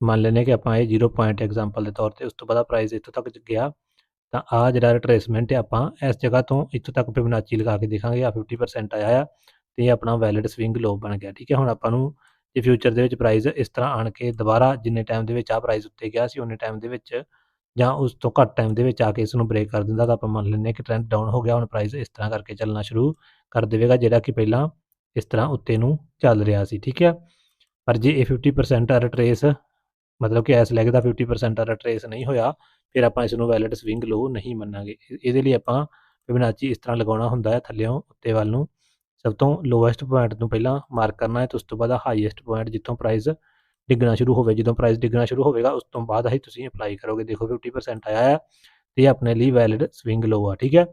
ਮੰਨ ਲੈਨੇ ਕਿ ਆਪਾਂ ਇਹ 0 ਪੁਆਇੰਟ ਐਗਜ਼ਾਮਪਲ ਦੇ ਤੌਰ ਤੇ ਉਸ ਤੋਂ ਬਾਅਦ ਪ੍ਰਾਈਸ ਇੱਥੋਂ ਤੱਕ ਗਿਆ, ਤਾਂ ਆ ਜਿਹੜਾ ਰਿਟਰੇਸਮੈਂਟ ਹੈ ਆਪਾਂ ਇਸ ਜਗ੍ਹਾ ਤੋਂ ਇੱਥੋਂ ਤੱਕ ਫਿਬੋਨਾਚੀ ਲਗਾ ਕੇ ਦੇਖਾਂਗੇ ਆ 50% ਆਇਆ ਆ ਤੇ ਇਹ ਆਪਣਾ ਵੈਲਿਡ ਸਵਿੰਗ ਲੋ ਬਣ ਗਿਆ, ਠੀਕ ਹੈ? ਹੁਣ ਆਪਾਂ ਨੂੰ ਜੇ ਫਿਊਚਰ ਦੇ ਵਿੱਚ ਪ੍ਰਾਈਸ ਇਸ ਤਰ੍ਹਾਂ ਆਣ ਕੇ ਦੁਬਾਰਾ ਜਿੰਨੇ ਟਾਈਮ ਦੇ ਵਿੱਚ ਆ ਪ੍ਰਾਈਸ ਉੱਤੇ ਗਿਆ ਸੀ ਉਹਨੇ ਟਾਈਮ ਦੇ ਵਿੱਚ ਜਾਂ ਉਸ ਤੋਂ ਘੱਟ ਟਾਈਮ ਦੇ ਵਿੱਚ ਆ ਕੇ ਇਸ ਨੂੰ ਬ੍ਰੇਕ ਕਰ ਦਿੰਦਾ, ਤਾਂ ਆਪਾਂ ਮੰਨ ਲੈਂਦੇ ਹਾਂ ਕਿ ਟ੍ਰੈਂਡ ਡਾਊਨ ਹੋ ਗਿਆ, ਹੁਣ ਪ੍ਰਾਈਸ ਇਸ ਤਰ੍ਹਾਂ ਕਰਕੇ ਚੱਲਣਾ ਸ਼ੁਰੂ ਕਰ ਦੇਵੇਗਾ, ਜਿਹੜਾ ਕਿ ਪਹਿਲਾਂ ਇਸ ਤਰ੍ਹਾਂ ਉੱਤੇ ਨੂੰ ਚੱਲ ਰਿਹਾ ਸੀ, ਠੀਕ ਹੈ? ਪਰ ਜੇ ਇਹ 50% ਰਿਟਰੇਸ ਮਤਲਬ ਕਿ ਇਸ ਲੈਗ ਦਾ 50% ਰਿਟਰੇਸ ਨਹੀਂ ਹੋਇਆ, ਫਿਰ ਆਪਾਂ ਇਸ ਨੂੰ ਵੈਲਿਡ ਸਵਿੰਗ ਲੋ ਨਹੀਂ ਮੰਨਾਂਗੇ। ਇਹਦੇ ਲਈ ਆਪਾਂ ਫਿਬੋਨਾਚੀ ਇਸ ਤਰ੍ਹਾਂ ਲਗਾਉਣਾ ਹੁੰਦਾ ਹੈ ਥੱਲੇੋਂ ਉੱਤੇ ਵੱਲ ਨੂੰ। ਸਭ ਤੋਂ ਲੋਐਸਟ ਪੁਆਇੰਟ ਨੂੰ ਪਹਿਲਾਂ ਮਾਰਕ ਕਰਨਾ ਹੈ ਤੇ ਉਸ ਤੋਂ ਬਾਅਦ ਹਾਈਐਸਟ ਪੁਆਇੰਟ ਜਿੱਥੋਂ ਪ੍ਰਾਈਸ ਡਿੱਗਣਾ ਸ਼ੁਰੂ ਹੋਵੇ, ਜਦੋਂ ਪ੍ਰਾਈਸ ਡਿੱਗਣਾ ਸ਼ੁਰੂ ਹੋਵੇਗਾ, ਉਸ ਤੋਂ ਬਾਅਦ ਹੀ ਤੁਸੀਂ ਅਪਲਾਈ ਕਰੋਗੇ। ਦੇਖੋ 50% ਆਇਆ ਹੈ ਤੇ ਆਪਣੇ ਲਈ ਵੈਲਿਡ ਸਵਿੰਗ ਲੋ ਆ, ਠੀਕ ਹੈ?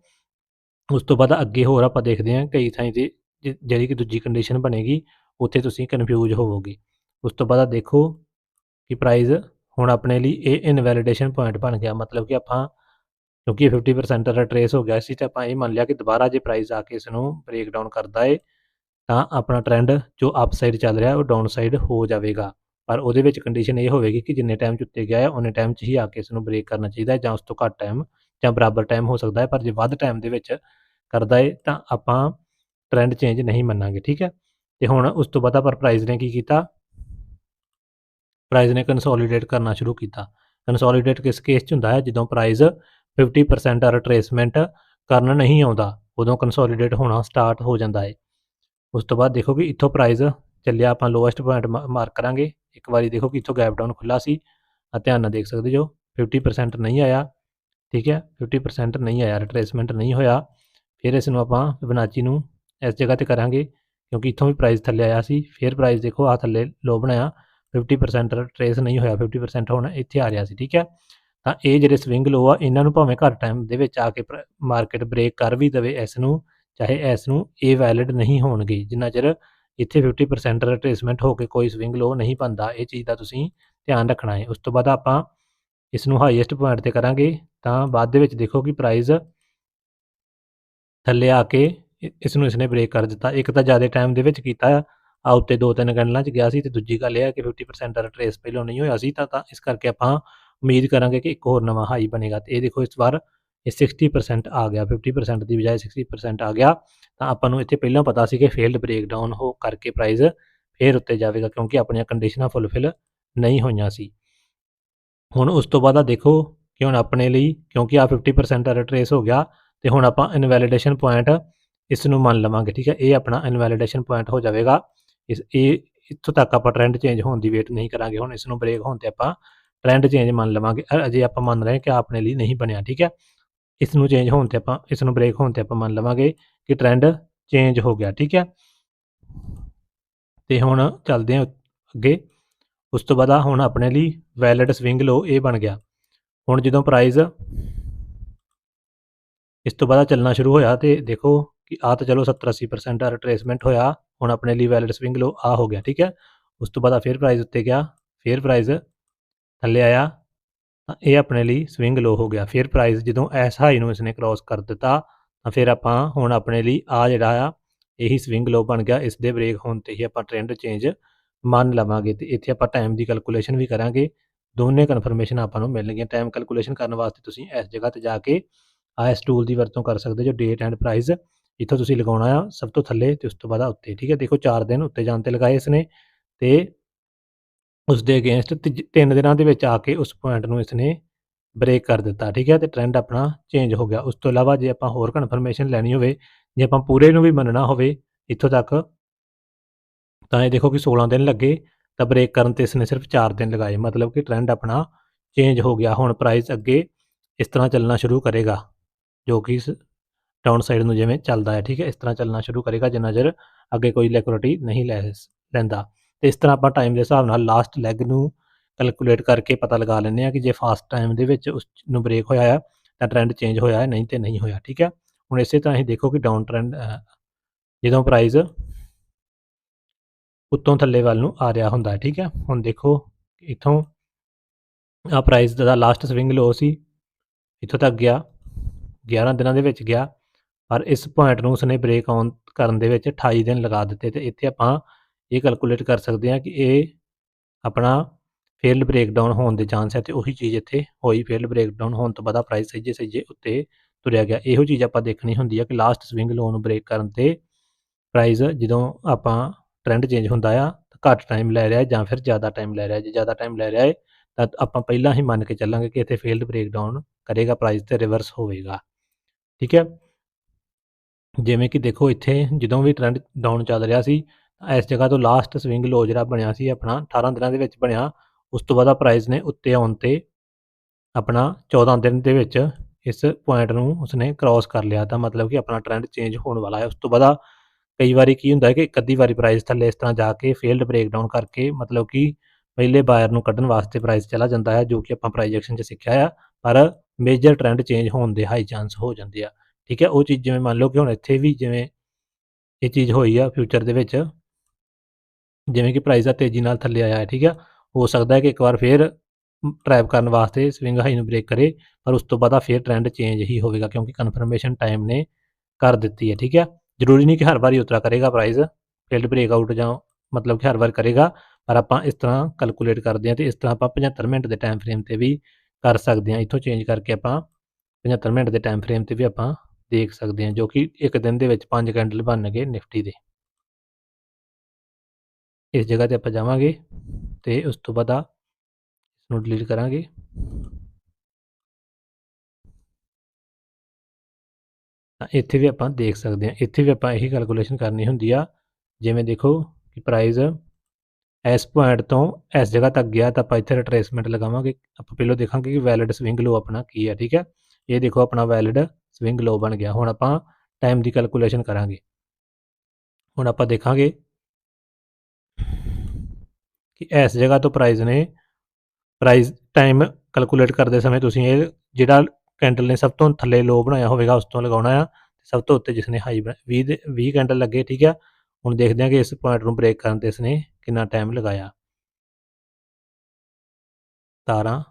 ਉਸ ਤੋਂ ਬਾਅਦ ਅੱਗੇ ਹੋਰ ਆਪਾਂ ਦੇਖਦੇ ਹਾਂ ਕਈ ਥਾਈਂ ਤੇ ਜਿਹੜੀ ਕਿ ਦੂਜੀ ਕੰਡੀਸ਼ਨ ਬਣੇਗੀ, ਉੱਥੇ ਤੁਸੀਂ ਕਨਫਿਊਜ਼ ਹੋਵੋਗੇ। ਉਸ ਤੋਂ ਬਾਅਦ ਦੇਖੋ ਕਿ ਪ੍ਰਾਈਜ਼ ਹੁਣ ਆਪਣੇ ਲਈ ਇਹ ਇਨਵੈਲਿਡੇਸ਼ਨ ਪੁਆਇੰਟ ਬਣ ਗਿਆ। ਮਤਲਬ ਕਿ ਆਪਾਂ, ਕਿਉਂਕਿ ਇਹ 50% ਦਾ ਟਰੇਸ ਹੋ ਗਿਆ ਸੀ ਤੇ ਆਪਾਂ ਇਹ ਮੰਨ ਲਿਆ ਕਿ ਦੁਬਾਰਾ ਜੇ ਪ੍ਰਾਈਸ ਆ ਕੇ ਇਸ ਨੂੰ ਬ੍ਰੇਕ ਡਾਊਨ ਕਰਦਾ ਏ, ਤਾਂ ਆਪਣਾ ਟ੍ਰੈਂਡ ਜੋ ਅਪ ਸਾਈਡ ਚੱਲ ਰਿਹਾ, ਉਹ ਡਾਊਨ ਸਾਈਡ ਹੋ ਜਾਵੇਗਾ। ਪਰ ਉਹਦੇ ਵਿੱਚ ਕੰਡੀਸ਼ਨ ਇਹ ਹੋਵੇਗੀ ਕਿ ਜਿੰਨੇ ਟਾਈਮ ਚ ਉੱਤੇ ਗਿਆ ਹੈ ਉਹਨੇ ਟਾਈਮ 'ਚ ਹੀ ਆ ਕੇ ਇਸ ਨੂੰ ਬ੍ਰੇਕ ਕਰਨਾ ਚਾਹੀਦਾ ਹੈ ਜਾਂ ਉਸ ਤੋਂ ਘੱਟ ਟਾਈਮ ਜਾਂ ਬਰਾਬਰ ਟਾਈਮ ਹੋ ਸਕਦਾ ਹੈ ਪਰ ਜੇ ਵੱਧ ਟਾਈਮ ਦੇ ਵਿੱਚ ਕਰਦਾ ਏ, ਤਾਂ ਆਪਾਂ ਟ੍ਰੈਂਡ ਚੇਂਜ ਨਹੀਂ ਮੰਨਾਂਗੇ, ਠੀਕ ਹੈ? ਤੇ ਹੁਣ ਉਸ ਤੋਂ ਬਾਅਦ ਪਰ ਪ੍ਰਾਈਸ ਨੇ ਕੀ ਕੀਤਾ? ਪ੍ਰਾਈਸ ਨੇ ਕੰਸੋਲੀਡੇਟ ਕਰਨਾ ਸ਼ੁਰੂ ਕੀਤਾ। ਕੰਸੋਲੀਡੇਟ ਕਿਸ ਕੇਸ 'ਚ ਹੁੰਦਾ ਹੈ? ਜਦੋਂ ਪ੍ਰਾਈਸ 50% ਰਿਟਰੇਸਮੈਂਟ ਕਰਨ ਨਹੀਂ ਆਉਂਦਾ, ਉਦੋਂ ਕੰਸੋਲੀਡੇਟ ਹੋਣਾ ਸਟਾਰਟ ਹੋ ਜਾਂਦਾ ਹੈ। ਉਸ ਤੋਂ ਬਾਅਦ ਦੇਖੋ ਕਿ ਇੱਥੋਂ ਪ੍ਰਾਈਸ ਚੱਲਿਆ, ਆਪਾਂ ਲੋਐਸਟ ਪੁਆਇੰਟ ਮਾਰਕ ਕਰਾਂਗੇ। ਇੱਕ ਵਾਰੀ ਦੇਖੋ ਕਿ ਇੱਥੋਂ ਗੈਪ ਡਾਊਨ ਖੁੱਲਾ ਸੀ। ਆ ਧਿਆਨ ਨਾਲ ਦੇਖ ਸਕਦੇ ਜੋ 50% ਨਹੀਂ ਆਇਆ, ਠੀਕ ਹੈ? 50% ਨਹੀਂ ਆਇਆ ਰਿਟਰੇਸਮੈਂਟ ਨਹੀਂ ਹੋਇਆ। ਫਿਰ ਇਸ ਨੂੰ ਆਪਾਂ ਫਿਬੋਨਾਚੀ ਨੂੰ ਇਸ ਜਗ੍ਹਾ ਤੇ ਕਰਾਂਗੇ, ਕਿਉਂਕਿ ਇੱਥੋਂ ਵੀ ਪ੍ਰਾਈਸ ਥੱਲੇ ਆਇਆ ਸੀ, ਫਿਰ ਪ੍ਰਾਈਸ ਦੇਖੋ ਆ ਥੱਲੇ ਲੋ ਬਣਾਇਆ 50% ਟਰੇਸ ਨਹੀਂ ਹੋਇਆ 50% ਹੁਣ ਇੱਥੇ ਆ ਰਿਹਾ ਸੀ, ਠੀਕ ਹੈ? ਤਾਂ ਇਹ ਜਿਹੜੇ ਸਵਿੰਗ ਲੋ ਆ, ਇਹਨਾਂ ਨੂੰ ਭਾਵੇਂ ਘੱਟ ਟਾਈਮ ਦੇ ਵਿੱਚ ਆ ਕੇ ਮਾਰਕੀਟ ਬ੍ਰੇਕ ਕਰ ਵੀ ਦਵੇ ਇਸ ਨੂੰ, ਚਾਹੇ ਇਸ ਨੂੰ ਇਹ ਵੈਲਿਡ ਨਹੀਂ ਹੋਣਗੇ, ਜਿੰਨਾ ਚਿਰ ਇੱਥੇ 50% ਰਿਟਰੇਸਮੈਂਟ ਹੋ ਕੇ ਕੋਈ ਸਵਿੰਗ ਲੋ ਨਹੀਂ ਬੰਦਾ ਇਹ ਚੀਜ਼ ਦਾ ਤੁਸੀਂ ਧਿਆਨ ਰੱਖਣਾ ਹੈ। ਉਸ ਤੋਂ ਬਾਅਦ ਆਪਾਂ ਇਸ ਨੂੰ ਹਾਈਐਸਟ ਪੁਆਇੰਟ ਤੇ ਕਰਾਂਗੇ, ਤਾਂ ਬਾਅਦ ਦੇ ਵਿੱਚ ਦੇਖੋ ਕਿ ਪ੍ਰਾਈਸ ਥੱਲੇ ਆ ਕੇ ਇਸ ਨੂੰ ਇਸਨੇ ਬ੍ਰੇਕ ਕਰ ਦਿੱਤਾ। ਇੱਕ ਤਾਂ ਜ਼ਿਆਦਾ ਟਾਈਮ ਦੇ ਵਿੱਚ ਕੀਤਾ ਆ ਉੱਤੇ ਦੋ ਤਿੰਨ ਕੈਂਡਲਾਂ 'ਚ ਗਿਆ ਸੀ ਤੇ ਦੂਜੀ ਗੱਲ ਇਹ ਹੈ ਕਿ 50% ਰਿਟਰੇਸ ਪਹਿਲਾਂ ਨਹੀਂ ਹੋਇਆ ਸੀ, ਤਾਂ ਤਾਂ ਇਸ ਕਰਕੇ ਆਪਾਂ ਉਮੀਦ ਕਰਾਂਗੇ ਕਿ ਇੱਕ ਹੋਰ ਨਵਾਂ ਹਾਈ ਬਣੇਗਾ। ਤੇ ਇਹ ਦੇਖੋ ਇਸ ਵਾਰ ਇਹ 60% ਆ ਗਿਆ। 50% ਦੀ ਬਜਾਏ 60% ਆ ਗਿਆ। ਤਾਂ ਆਪਾਂ ਨੂੰ ਇੱਥੇ ਪਹਿਲਾਂ ਪਤਾ ਸੀ ਕਿ ਫੇਲਡ ਬ੍ਰੇਕਡਾਊਨ ਹੋ ਕਰਕੇ ਪ੍ਰਾਈਸ ਫੇਰ ਉੱਤੇ ਜਾਵੇਗਾ, ਕਿਉਂਕਿ ਆਪਣੀਆਂ ਕੰਡੀਸ਼ਨਾਂ ਫੁੱਲਫਿਲ ਨਹੀਂ ਹੋਈਆਂ ਸੀ। ਹੁਣ ਉਸ ਤੋਂ ਬਾਅਦ ਆ ਦੇਖੋ ਕਿ ਹੁਣ ਆਪਣੇ ਲਈ, ਕਿਉਂਕਿ ਆ 50% ਰਿਟਰੇਸ ਹੋ ਗਿਆ, ਤੇ ਹੁਣ ਆਪਾਂ ਇਨਵੈਲਿਡੇਸ਼ਨ ਪੁਆਇੰਟ ਇਸ ਨੂੰ ਮੰਨ ਲਵਾਂਗੇ, ਠੀਕ ਹੈ? ਇਹ ਆਪਣਾ ਇਨਵੈਲਿਡੇਸ਼ਨ ਪੁਆਇੰਟ ਹੋ ਜਾਵੇਗਾ। ਇਸ, ਇਹ ਇੱਥੋਂ ਤੱਕ ਆਪਾਂ ਟ੍ਰੈਂਡ ਚੇਂਜ ਹੋਣ ਦੀ ਵੇਟ ਨਹੀਂ ਕਰਾਂਗੇ। ਹੁਣ ਇਸ ਨੂੰ ਬ੍ਰੇਕ ਹੋਣ ਤੇ ਆਪਾਂ ਟ੍ਰੈਂਡ ਚੇਂਜ ਮੰਨ ਲਵਾਂਗੇ। ਅਜੇ ਆਪਾਂ ਮੰਨ ਰਹੇ ਕਿ ਆਪਣੇ ਲਈ ਨਹੀਂ ਬਣਿਆ, ਠੀਕ ਹੈ? ਇਸ ਨੂੰ ਚੇਂਜ ਹੋਣ ਤੇ ਆਪਾਂ, ਇਸ ਨੂੰ ਬ੍ਰੇਕ ਹੋਣ ਤੇ ਆਪਾਂ ਮੰਨ ਲਵਾਂਗੇ ਕਿ ਟ੍ਰੈਂਡ ਚੇਂਜ ਹੋ ਗਿਆ, ਠੀਕ ਹੈ? ਤੇ ਹੁਣ ਚੱਲਦੇ ਹਾਂ ਅੱਗੇ। ਉਸ ਤੋਂ ਬਾਅਦ ਹੁਣ ਆਪਣੇ ਲਈ ਵੈਲਿਡ ਸਵਿੰਗ ਲੋ ਇਹ ਬਣ ਗਿਆ। ਹੁਣ ਜਦੋਂ ਪ੍ਰਾਈਸ ਇਸ ਤੋਂ ਬਾਅਦ ਚੱਲਣਾ ਸ਼ੁਰੂ ਹੋਇਆ ਤੇ ਦੇਖੋ ਕਿ ਆ ਤਾਂ ਚਲੋ 70 80% ਰਿਟਰੇਸਮੈਂਟ ਹੋਇਆ, ਹੁਣ ਆਪਣੇ ਲਈ ਵੈਲਿਡ ਸਵਿੰਗ ਲੋ ਆ ਹੋ ਗਿਆ, ਠੀਕ ਹੈ? ਉਸ ਤੋਂ ਬਾਅਦ ਆ ਫਿਰ ਪ੍ਰਾਈਸ ਉੱਤੇ ਗਿਆ, ਫਿਰ ਪ੍ਰਾਈਸ ਥੱਲੇ ਆਇਆ, ਤਾਂ ਇਹ ਆਪਣੇ ਲਈ ਸਵਿੰਗ ਲੋ ਹੋ ਗਿਆ। ਫਿਰ ਪ੍ਰਾਈਸ ਜਦੋਂ ਐਸ ਹਾਈ ਨੂੰ ਇਸਨੇ ਕ੍ਰਾਸ ਕਰ ਦਿੱਤਾ, ਤਾਂ ਫਿਰ ਆਪਾਂ ਹੁਣ ਆਪਣੇ ਲਈ ਆ ਜਿਹੜਾ ਆ, ਇਹੀ ਸਵਿੰਗ ਲੋ ਬਣ ਗਿਆ। ਇਸ ਦੇ ਬ੍ਰੇਕ ਹੋਣ ਤੇ ਹੀ ਆਪਾਂ ਟ੍ਰੈਂਡ ਚੇਂਜ ਮੰਨ ਲਵਾਂਗੇ ਤੇ ਇੱਥੇ ਆਪਾਂ ਟਾਈਮ ਦੀ ਕੈਲਕੂਲੇਸ਼ਨ ਵੀ ਕਰਾਂਗੇ। ਦੋਨੇ ਕਨਫਰਮੇਸ਼ਨ ਆਪਾਂ ਨੂੰ ਮਿਲਣਗੀਆਂ। ਟਾਈਮ ਕੈਲਕੂਲੇਸ਼ਨ ਕਰਨ ਵਾਸਤੇ ਤੁਸੀਂ ਇਸ ਜਗ੍ਹਾ ਤੇ ਜਾ ਕੇ ਆਇਸ ਟੂਲ ਦੀ ਵਰਤੋਂ ਕਰ ਸਕਦੇ ਜੋ ਡੇਟ ਐਂਡ ਪ੍ਰਾਈਸ ਜਿੱਥੋਂ ਤੁਸੀਂ ਲਗਾਉਣਾ ਆ, ਸਭ ਤੋਂ ਥੱਲੇ ਤੇ ਉਸ ਤੋਂ ਬਾਅਦ ਉੱਤੇ, ਠੀਕ ਹੈ? ਦੇਖੋ 4 ਦਿਨ ਉੱਤੇ ਜਾਣ ਤੇ ਲਗਾਏ ਇਸਨੇ ਤੇ ਉਸ ਦੇ ਅਗੇਂਸਟ ਤਿੰਨ ਦਿਨਾਂ ਦੇ ਵਿੱਚ ਆ ਕੇ ਉਸ ਪੁਆਇੰਟ ਨੂੰ ਇਸਨੇ ਬ੍ਰੇਕ ਕਰ ਦਿੱਤਾ, ਠੀਕ ਹੈ? ਤੇ ਟ੍ਰੈਂਡ ਆਪਣਾ ਚੇਂਜ ਹੋ ਗਿਆ। ਉਸ ਤੋਂ ਇਲਾਵਾ ਜੇ ਆਪਾਂ ਹੋਰ ਕਨਫਰਮੇਸ਼ਨ ਲੈਣੀ ਹੋਵੇ, ਜੇ ਆਪਾਂ ਪੂਰੇ ਨੂੰ ਵੀ ਮੰਨਣਾ ਹੋਵੇ, ਇੱਥੋਂ ਤੱਕ ਤਾਂ ਇਹ ਦੇਖੋ ਕਿ 16 ਦਿਨ ਲੱਗੇ, ਤਾਂ ਬ੍ਰੇਕ ਕਰਨ ਤੇ ਇਸਨੇ ਸਿਰਫ 4 ਦਿਨ ਲਗਾਏ। ਮਤਲਬ ਕਿ ਟ੍ਰੈਂਡ ਆਪਣਾ ਚੇਂਜ ਹੋ ਗਿਆ। ਹੁਣ ਪ੍ਰਾਈਸ ਅੱਗੇ ਇਸ ਤਰ੍ਹਾਂ ਚੱਲਣਾ ਸ਼ੁਰੂ ਕਰੇਗਾ, ਜੋ ਕਿ ਇਸ ਡਾਊਨ ਸਾਈਡ ਨੂੰ ਜਿਵੇਂ ਚੱਲਦਾ ਹੈ, ਠੀਕ ਹੈ? ਇਸ ਤਰ੍ਹਾਂ ਚੱਲਣਾ ਸ਼ੁਰੂ ਕਰੇਗਾ ਜਿੰਨਾ ਚਿਰ ਅੱਗੇ ਕੋਈ ਲਿਕੁਇਡਿਟੀ ਨਹੀਂ ਲੈ ਲੈਂਦਾ। ਤੇ ਇਸ ਤਰ੍ਹਾਂ ਆਪਾਂ ਟਾਈਮ ਦੇ ਹਿਸਾਬ ਨਾਲ ਲਾਸਟ ਲੈਗ ਨੂੰ ਕੈਲਕੂਲੇਟ ਕਰਕੇ ਪਤਾ ਲਗਾ ਲੈਂਦੇ ਆ ਕਿ ਜੇ ਫਾਸਟ ਟਾਈਮ ਦੇ ਵਿੱਚ ਉਸ ਨੂੰ ਬ੍ਰੇਕ ਹੋਇਆ ਹੈ ਤਾਂ ਟ੍ਰੈਂਡ ਚੇਂਜ ਹੋਇਆ ਹੈ, ਨਹੀਂ ਤੇ ਨਹੀਂ ਹੋਇਆ, ਠੀਕ ਹੈ? ਹੁਣ ਇਸੇ ਤਰ੍ਹਾਂ ਹੀ ਦੇਖੋ ਕਿ ਡਾਊਨ ਟ੍ਰੈਂਡ ਜਦੋਂ ਪ੍ਰਾਈਸ ਉੱਤੋਂ ਥੱਲੇ ਵੱਲ ਨੂੰ ਆ ਰਿਹਾ ਹੁੰਦਾ ਹੈ, ਠੀਕ ਹੈ? ਹੁਣ ਦੇਖੋ ਇੱਥੋਂ ਆ ਪ੍ਰਾਈਸ ਦਾ ਲਾਸਟ ਸਵਿੰਗ ਲੋ ਸੀ, ਇੱਥੋਂ ਤੱਕ ਗਿਆ 11 ਦਿਨਾਂ ਦੇ ਵਿੱਚ ਗਿਆ ਪਰ ਇਸ ਪੁਆਇੰਟ ਨੂੰ ਉਸਨੇ ਬ੍ਰੇਕ ਆਨ ਕਰਨ ਦੇ ਵਿੱਚ 28 ਦਿਨ ਲਗਾ ਦਿੱਤੇ ਤੇ ਇੱਥੇ ਆਪਾਂ ਇਹ ਕੈਲਕੂਲੇਟ ਕਰ ਸਕਦੇ ਹਾਂ ਕਿ ਇਹ ਆਪਣਾ ਫੇਲਡ ਬ੍ਰੇਕਡਾਊਨ ਹੋਣ ਦੇ ਚਾਂਸ ਹੈ ਤੇ ਉਹੀ ਚੀਜ਼ ਇੱਥੇ ਹੋਈ। ਫੇਲਡ ਬ੍ਰੇਕਡਾਊਨ ਹੋਣ ਤੋਂ ਬਾਅਦ ਪ੍ਰਾਈਸ ਸਹਿਜੇ ਸਹਿਜੇ ਉੱਤੇ ਤੁਰਿਆ ਗਿਆ। ਇਹੋ ਚੀਜ਼ ਆਪਾਂ ਦੇਖਣੀ ਹੁੰਦੀ ਹੈ ਕਿ ਲਾਸਟ ਸਵਿੰਗ ਲੋ ਨੂੰ ਬ੍ਰੇਕ ਕਰਨ ਤੇ ਪ੍ਰਾਈਸ ਜਦੋਂ ਆਪਾਂ ਟ੍ਰੈਂਡ ਚੇਂਜ ਹੁੰਦਾ ਆ ਤਾਂ ਘੱਟ ਟਾਈਮ ਲੈ ਰਿਹਾ ਜਾਂ ਫਿਰ ਜ਼ਿਆਦਾ ਟਾਈਮ ਲੈ ਰਿਹਾ। ਜੇ ਜ਼ਿਆਦਾ ਟਾਈਮ ਲੈ ਰਿਹਾ ਹੈ ਤਾਂ ਆਪਾਂ ਪਹਿਲਾਂ ਹੀ ਮੰਨ ਕੇ ਚੱਲਾਂਗੇ ਕਿ ਇੱਥੇ ਫੇਲਡ ਬ੍ਰੇਕਡਾਊਨ ਕਰੇਗਾ ਪ੍ਰਾਈਸ ਤੇ ਰਿਵਰਸ ਹੋਵੇਗਾ। ਠੀਕ ਹੈ? ਜਿਵੇਂ ਕਿ ਦੇਖੋ ਇੱਥੇ ਜਦੋਂ ਵੀ ਟ੍ਰੈਂਡ ਡਾਊਨ ਚੱਲ ਰਿਹਾ ਸੀ ਇਸ ਜਗ੍ਹਾ ਤੋਂ ਲਾਸਟ ਸਵਿੰਗ ਲੋ ਜਿਹੜਾ ਬਣਿਆ ਸੀ ਆਪਣਾ 18 ਦਿਨਾਂ ਦੇ ਵਿੱਚ ਬਣਿਆ। ਉਸ ਤੋਂ ਬਾਅਦ ਪ੍ਰਾਈਸ ਨੇ ਉੱਤੇ ਆਉਣ ਤੇ ਆਪਣਾ 14 ਦਿਨ ਦੇ ਵਿੱਚ ਇਸ ਪੁਆਇੰਟ ਨੂੰ ਉਸਨੇ ਕ੍ਰਾਸ ਕਰ ਲਿਆ। ਤਾਂ ਮਤਲਬ ਕਿ ਆਪਣਾ ਟ੍ਰੈਂਡ ਚੇਂਜ ਹੋਣ ਵਾਲਾ ਹੈ। ਉਸ ਤੋਂ ਬਾਅਦ ਕਈ ਵਾਰੀ ਕੀ ਹੁੰਦਾ ਹੈ ਕਿ ਇੱਕ ਅੱਧੀ ਵਾਰੀ ਪ੍ਰਾਈਸ ਥੱਲੇ ਇਸ ਤਰ੍ਹਾਂ ਜਾ ਕੇ ਫੇਲਡ ਬ੍ਰੇਕਡਾਊਨ ਕਰਕੇ ਮਤਲਬ ਕਿ ਪਹਿਲੇ ਬਾਇਰ ਨੂੰ ਕੱਢਣ ਵਾਸਤੇ ਪ੍ਰਾਈਸ ਚਲਾ ਜਾਂਦਾ ਹੈ, ਜੋ ਕਿ ਆਪਾਂ ਪ੍ਰਾਈਜੈਕਸ਼ਨ 'ਚ ਸਿੱਖਿਆ ਆ। ਪਰ ਮੇਜਰ ਟ੍ਰੈਂਡ ਚੇਂਜ ਹੋਣ ਦੇ ਹਾਈ ਚਾਂਸ ਹੋ ਜਾਂਦੇ ਆ। ਠੀਕ ਹੈ, ਉਹ ਚੀਜ਼ ਜਿਵੇਂ ਮੰਨ ਲਓ ਕਿ ਹੁਣ ਇੱਥੇ ਵੀ ਜਿਵੇਂ ਇਹ ਚੀਜ਼ ਹੋਈ ਆ ਫਿਊਚਰ ਦੇ ਵਿੱਚ, ਜਿਵੇਂ ਕਿ ਪ੍ਰਾਈਸ ਆ ਤੇਜ਼ੀ ਨਾਲ ਥੱਲੇ ਆਇਆ ਹੈ, ਠੀਕ ਆ ਹੋ ਸਕਦਾ ਹੈ ਕਿ ਇੱਕ ਵਾਰ ਫੇਰ ਟਰੈਪ ਕਰਨ ਵਾਸਤੇ ਸਵਿੰਗ ਹਾਈ ਨੂੰ ਬ੍ਰੇਕ ਕਰੇ, ਪਰ ਉਸ ਤੋਂ ਬਾਅਦ ਆ ਫੇਰ ਟ੍ਰੈਂਡ ਚੇਂਜ ਹੀ ਹੋਵੇਗਾ, ਕਿਉਂਕਿ ਕਨਫਰਮੇਸ਼ਨ ਟਾਈਮ ਨੇ ਕਰ ਦਿੱਤੀ ਹੈ, ਠੀਕ ਹੈ। ਜ਼ਰੂਰੀ ਨਹੀਂ ਕਿ ਹਰ ਵਾਰੀ ਉਤਰਾ ਕਰੇਗਾ ਪ੍ਰਾਈਸ ਫੀਲਡ ਬ੍ਰੇਕਆਊਟ ਜਾਂ ਮਤਲਬ ਕਿ ਹਰ ਵਾਰ ਕਰੇਗਾ, ਪਰ ਆਪਾਂ ਇਸ ਤਰ੍ਹਾਂ ਕੈਲਕੂਲੇਟ ਕਰਦੇ ਹਾਂ ਤੇ ਇਸ ਤਰ੍ਹਾਂ ਆਪਾਂ 75 ਮਿੰਟ ਦੇ ਟਾਈਮ ਫਰੇਮ ਤੇ ਵੀ ਕਰ ਸਕਦੇ ਹਾਂ। ਇੱਥੋਂ ਚੇਂਜ ਕਰਕੇ ਆਪਾਂ 75 ਮਿੰਟ ਦੇ ਟਾਈਮ ਫਰੇਮ ਤੇ ਵੀ ਆਪਾਂ ਦੇਖ ਸਕਦੇ ਹਾਂ, ਜੋ ਕਿ ਇੱਕ ਦਿਨ ਦੇ ਵਿੱਚ ਪੰਜ ਕੈਂਡਲ ਬਣ ਗਏ ਨਿਫਟੀ ਦੇ। ਇਸ ਜਗ੍ਹਾ ਤੇ ਆਪਾਂ ਜਾਵਾਂਗੇ ਤੇ ਉਸ ਤੋਂ ਬਾਅਦ ਆ ਨੂੰ ਡਿਲੀਟ ਕਰਾਂਗੇ। ਤਾਂ ਇੱਥੇ ਵੀ ਆਪਾਂ ਦੇਖ ਸਕਦੇ ਹਾਂ, ਇੱਥੇ ਵੀ ਆਪਾਂ ਇਹੀ ਕੈਲਕੂਲੇਸ਼ਨ ਕਰਨੀ ਹੁੰਦੀ ਆ, ਜਿਵੇਂ ਦੇਖੋ ਕਿ ਪ੍ਰਾਈਸ ਇਸ ਪੁਆਇੰਟ ਤੋਂ ਇਸ ਜਗ੍ਹਾ ਤੱਕ ਗਿਆ, ਤਾਂ ਆਪਾਂ ਇੱਥੇ ਰਿਟਰੇਸਮੈਂਟ ਲਗਾਵਾਂਗੇ। ਆਪਾਂ ਪਹਿਲਾਂ ਦੇਖਾਂਗੇ ਕਿ ਵੈਲਿਡ ਸਵਿੰਗ ਲੋ ਆਪਣਾ ਕੀ ਹੈ ਠੀਕ ਹੈ ਇਹ ਦੇਖੋ ਆਪਣਾ ਵੈਲਿਡ ਸਵਿੰਗ ਲੋ ਬਣ ਗਿਆ। ਹੁਣ ਆਪਾਂ ਟਾਈਮ ਦੀ ਕੈਲਕੂਲੇਸ਼ਨ ਕਰਾਂਗੇ। ਹੁਣ ਆਪਾਂ ਦੇਖਾਂਗੇ ਕਿ ਇਸ ਜਗ੍ਹਾ ਤੋਂ ਪ੍ਰਾਈਸ ਨੇ ਪ੍ਰਾਈਸ ਟਾਈਮ ਕੈਲਕੂਲੇਟ ਕਰਦੇ ਸਮੇਂ ਤੁਸੀਂ ਇਹ ਜਿਹੜਾ ਕੈਂਡਲ ਨੇ ਸਭ ਤੋਂ ਥੱਲੇ ਲੋ ਬਣਾਇਆ ਹੋਵੇਗਾ, ਉਸ ਤੋਂ ਲਗਾਉਣਾ ਆ। ਸਭ ਤੋਂ ਉੱਤੇ ਜਿਸ ਨੇ ਹਾਈ 20 ਦੇ 20 ਕੈਂਡਲ ਲੱਗੇ, ਠੀਕ ਆ? ਹੁਣ ਦੇਖਦੇ ਹਾਂ ਕਿ ਇਸ ਪੁਆਇੰਟ ਨੂੰ ਬ੍ਰੇਕ ਕਰਨ ਤੇ ਇਸ ਨੇ ਕਿੰਨਾ ਟਾਈਮ ਲਗਾਇਆ। 17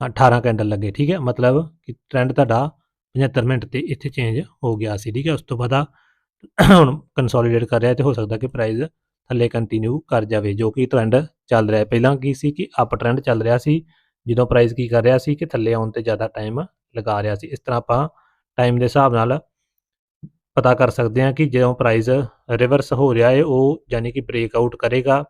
18 ਕੈਂਡਲ ਲੱਗੇ, ਠੀਕ ਹੈ? ਮਤਲਬ ਕਿ ਟ੍ਰੈਂਡ ਤੁਹਾਡਾ 75 ਮਿੰਟ ਤੇ ਇੱਥੇ ਚੇਂਜ ਹੋ ਗਿਆ ਸੀ, ਠੀਕ ਹੈ? ਉਸ ਤੋਂ ਬਾਅਦ ਹੁਣ ਕੰਸੋਲੀਡੇਟ ਕਰ ਰਿਹਾ ਤੇ ਹੋ ਸਕਦਾ ਕਿ ਪ੍ਰਾਈਸ ਥੱਲੇ ਕੰਟੀਨਿਊ ਕਰ ਜਾਵੇ, ਜੋ ਕਿ ਟ੍ਰੈਂਡ ਚੱਲ ਰਿਹਾ। ਪਹਿਲਾਂ ਕੀ ਸੀ ਕਿ ਅਪ ਟ੍ਰੈਂਡ ਚੱਲ ਰਿਹਾ ਸੀ, ਜਦੋਂ ਪ੍ਰਾਈਸ ਕੀ ਕਰ ਰਿਹਾ ਸੀ ਕਿ ਥੱਲੇ ਆਉਣ ਤੇ ਜ਼ਿਆਦਾ ਟਾਈਮ ਲਗਾ ਰਿਹਾ ਸੀ। ਇਸ ਤਰ੍ਹਾਂ ਆਪਾਂ ਟਾਈਮ ਦੇ ਹਿਸਾਬ ਨਾਲ ਪਤਾ ਕਰ ਸਕਦੇ ਹਾਂ ਕਿ ਜਦੋਂ ਪ੍ਰਾਈਸ ਰਿਵਰਸ ਹੋ ਰਿਹਾ ਹੈ, ਉਹ ਯਾਨੀ ਕਿ ਬ੍ਰੇਕ ਆਊਟ ਕਰੇਗਾ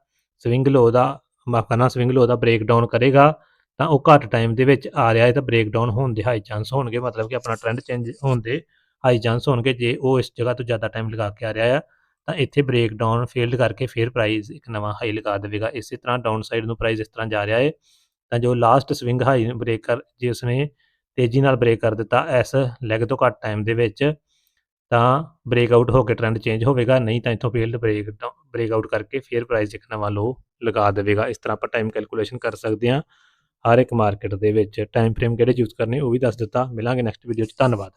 ਸਵਿੰਗ ਲੋ ਦਾ ਮਾਫ ਕਰਨਾ ਸਵਿੰਗ ਲੋ ਦਾ ਬ੍ਰੇਕ ਡਾਊਨ ਕਰੇਗਾ। ਤਾਂ ਉਹ ਘੱਟ ਟਾਈਮ ਦੇ ਵਿੱਚ ਆ ਰਿਹਾ ਹੈ ਤਾਂ ਬ੍ਰੇਕ ਡਾਊਨ ਹੋਣ ਦੇ ਹਾਈ ਚਾਂਸ ਹੋਣਗੇ, ਮਤਲਬ ਕਿ ਆਪਣਾ ਟ੍ਰੈਂਡ ਚੇਂਜ ਹੋਣ ਦੇ ਹਾਈ ਚਾਂਸ ਹੋਣਗੇ, ਜੇ ਉਹ ਇਸ ਜਗ੍ਹਾ ਤੋਂ ਜ਼ਿਆਦਾ ਟਾਈਮ ਲਗਾ ਕੇ ਆ ਰਿਹਾ ਹੈ ਤਾਂ ਇੱਥੇ ਬ੍ਰੇਕ ਡਾਊਨ ਫੇਲਡ ਕਰਕੇ ਫਿਰ ਪ੍ਰਾਈਸ ਇੱਕ ਨਵਾਂ ਹਾਈ ਲਗਾ ਦੇਵੇਗਾ। ਇਸੇ ਤਰ੍ਹਾਂ ਡਾਊਨ ਸਾਈਡ ਨੂੰ ਪ੍ਰਾਈਸ ਇਸ ਤਰ੍ਹਾਂ ਜਾ ਰਿਹਾ ਹੈ ਤਾਂ ਜੋ ਲਾਸਟ ਸਵਿੰਗ ਹਾਈ ਨੂੰ ਬ੍ਰੇਕ ਕਰ ਜੇ ਉਸਨੇ ਤੇਜ਼ੀ ਨਾਲ ਬ੍ਰੇਕ ਕਰ ਦਿੱਤਾ ਇਸ ਲੈਗ ਤੋਂ ਘੱਟ ਟਾਈਮ ਦੇ ਵਿੱਚ, ਤਾਂ ਬ੍ਰੇਕ ਆਊਟ ਹੋ ਕੇ ਟ੍ਰੈਂਡ ਚੇਂਜ ਹੋਵੇਗਾ, ਨਹੀਂ ਤਾਂ ਇੱਥੋਂ ਫੇਲਡ ਬ੍ਰੇਕ ਬ੍ਰੇਕ ਆਊਟ ਕਰਕੇ ਫਿਰ ਪ੍ਰਾਈਸ ਇੱਕ ਨਵਾਂ ਲੋ ਲਗਾ ਦੇਵੇਗਾ। ਇਸ ਤਰ੍ਹਾਂ ਆਪਾਂ ਟਾਈਮ ਕੈਲਕੂਲੇਸ਼ਨ ਕਰ ਸਕਦੇ ਹਾਂ। ਹਰ ਇੱਕ ਮਾਰਕੀਟ ਦੇ ਵਿੱਚ ਟਾਈਮ ਫਰੇਮ ਕਿਹੜੇ ਯੂਜ਼ ਕਰਨੇ ਉਹ ਵੀ ਦੱਸ ਦਿੱਤਾ। ਮਿਲਾਂਗੇ ਨੈਕਸਟ ਵੀਡੀਓ 'ਚ। ਧੰਨਵਾਦ।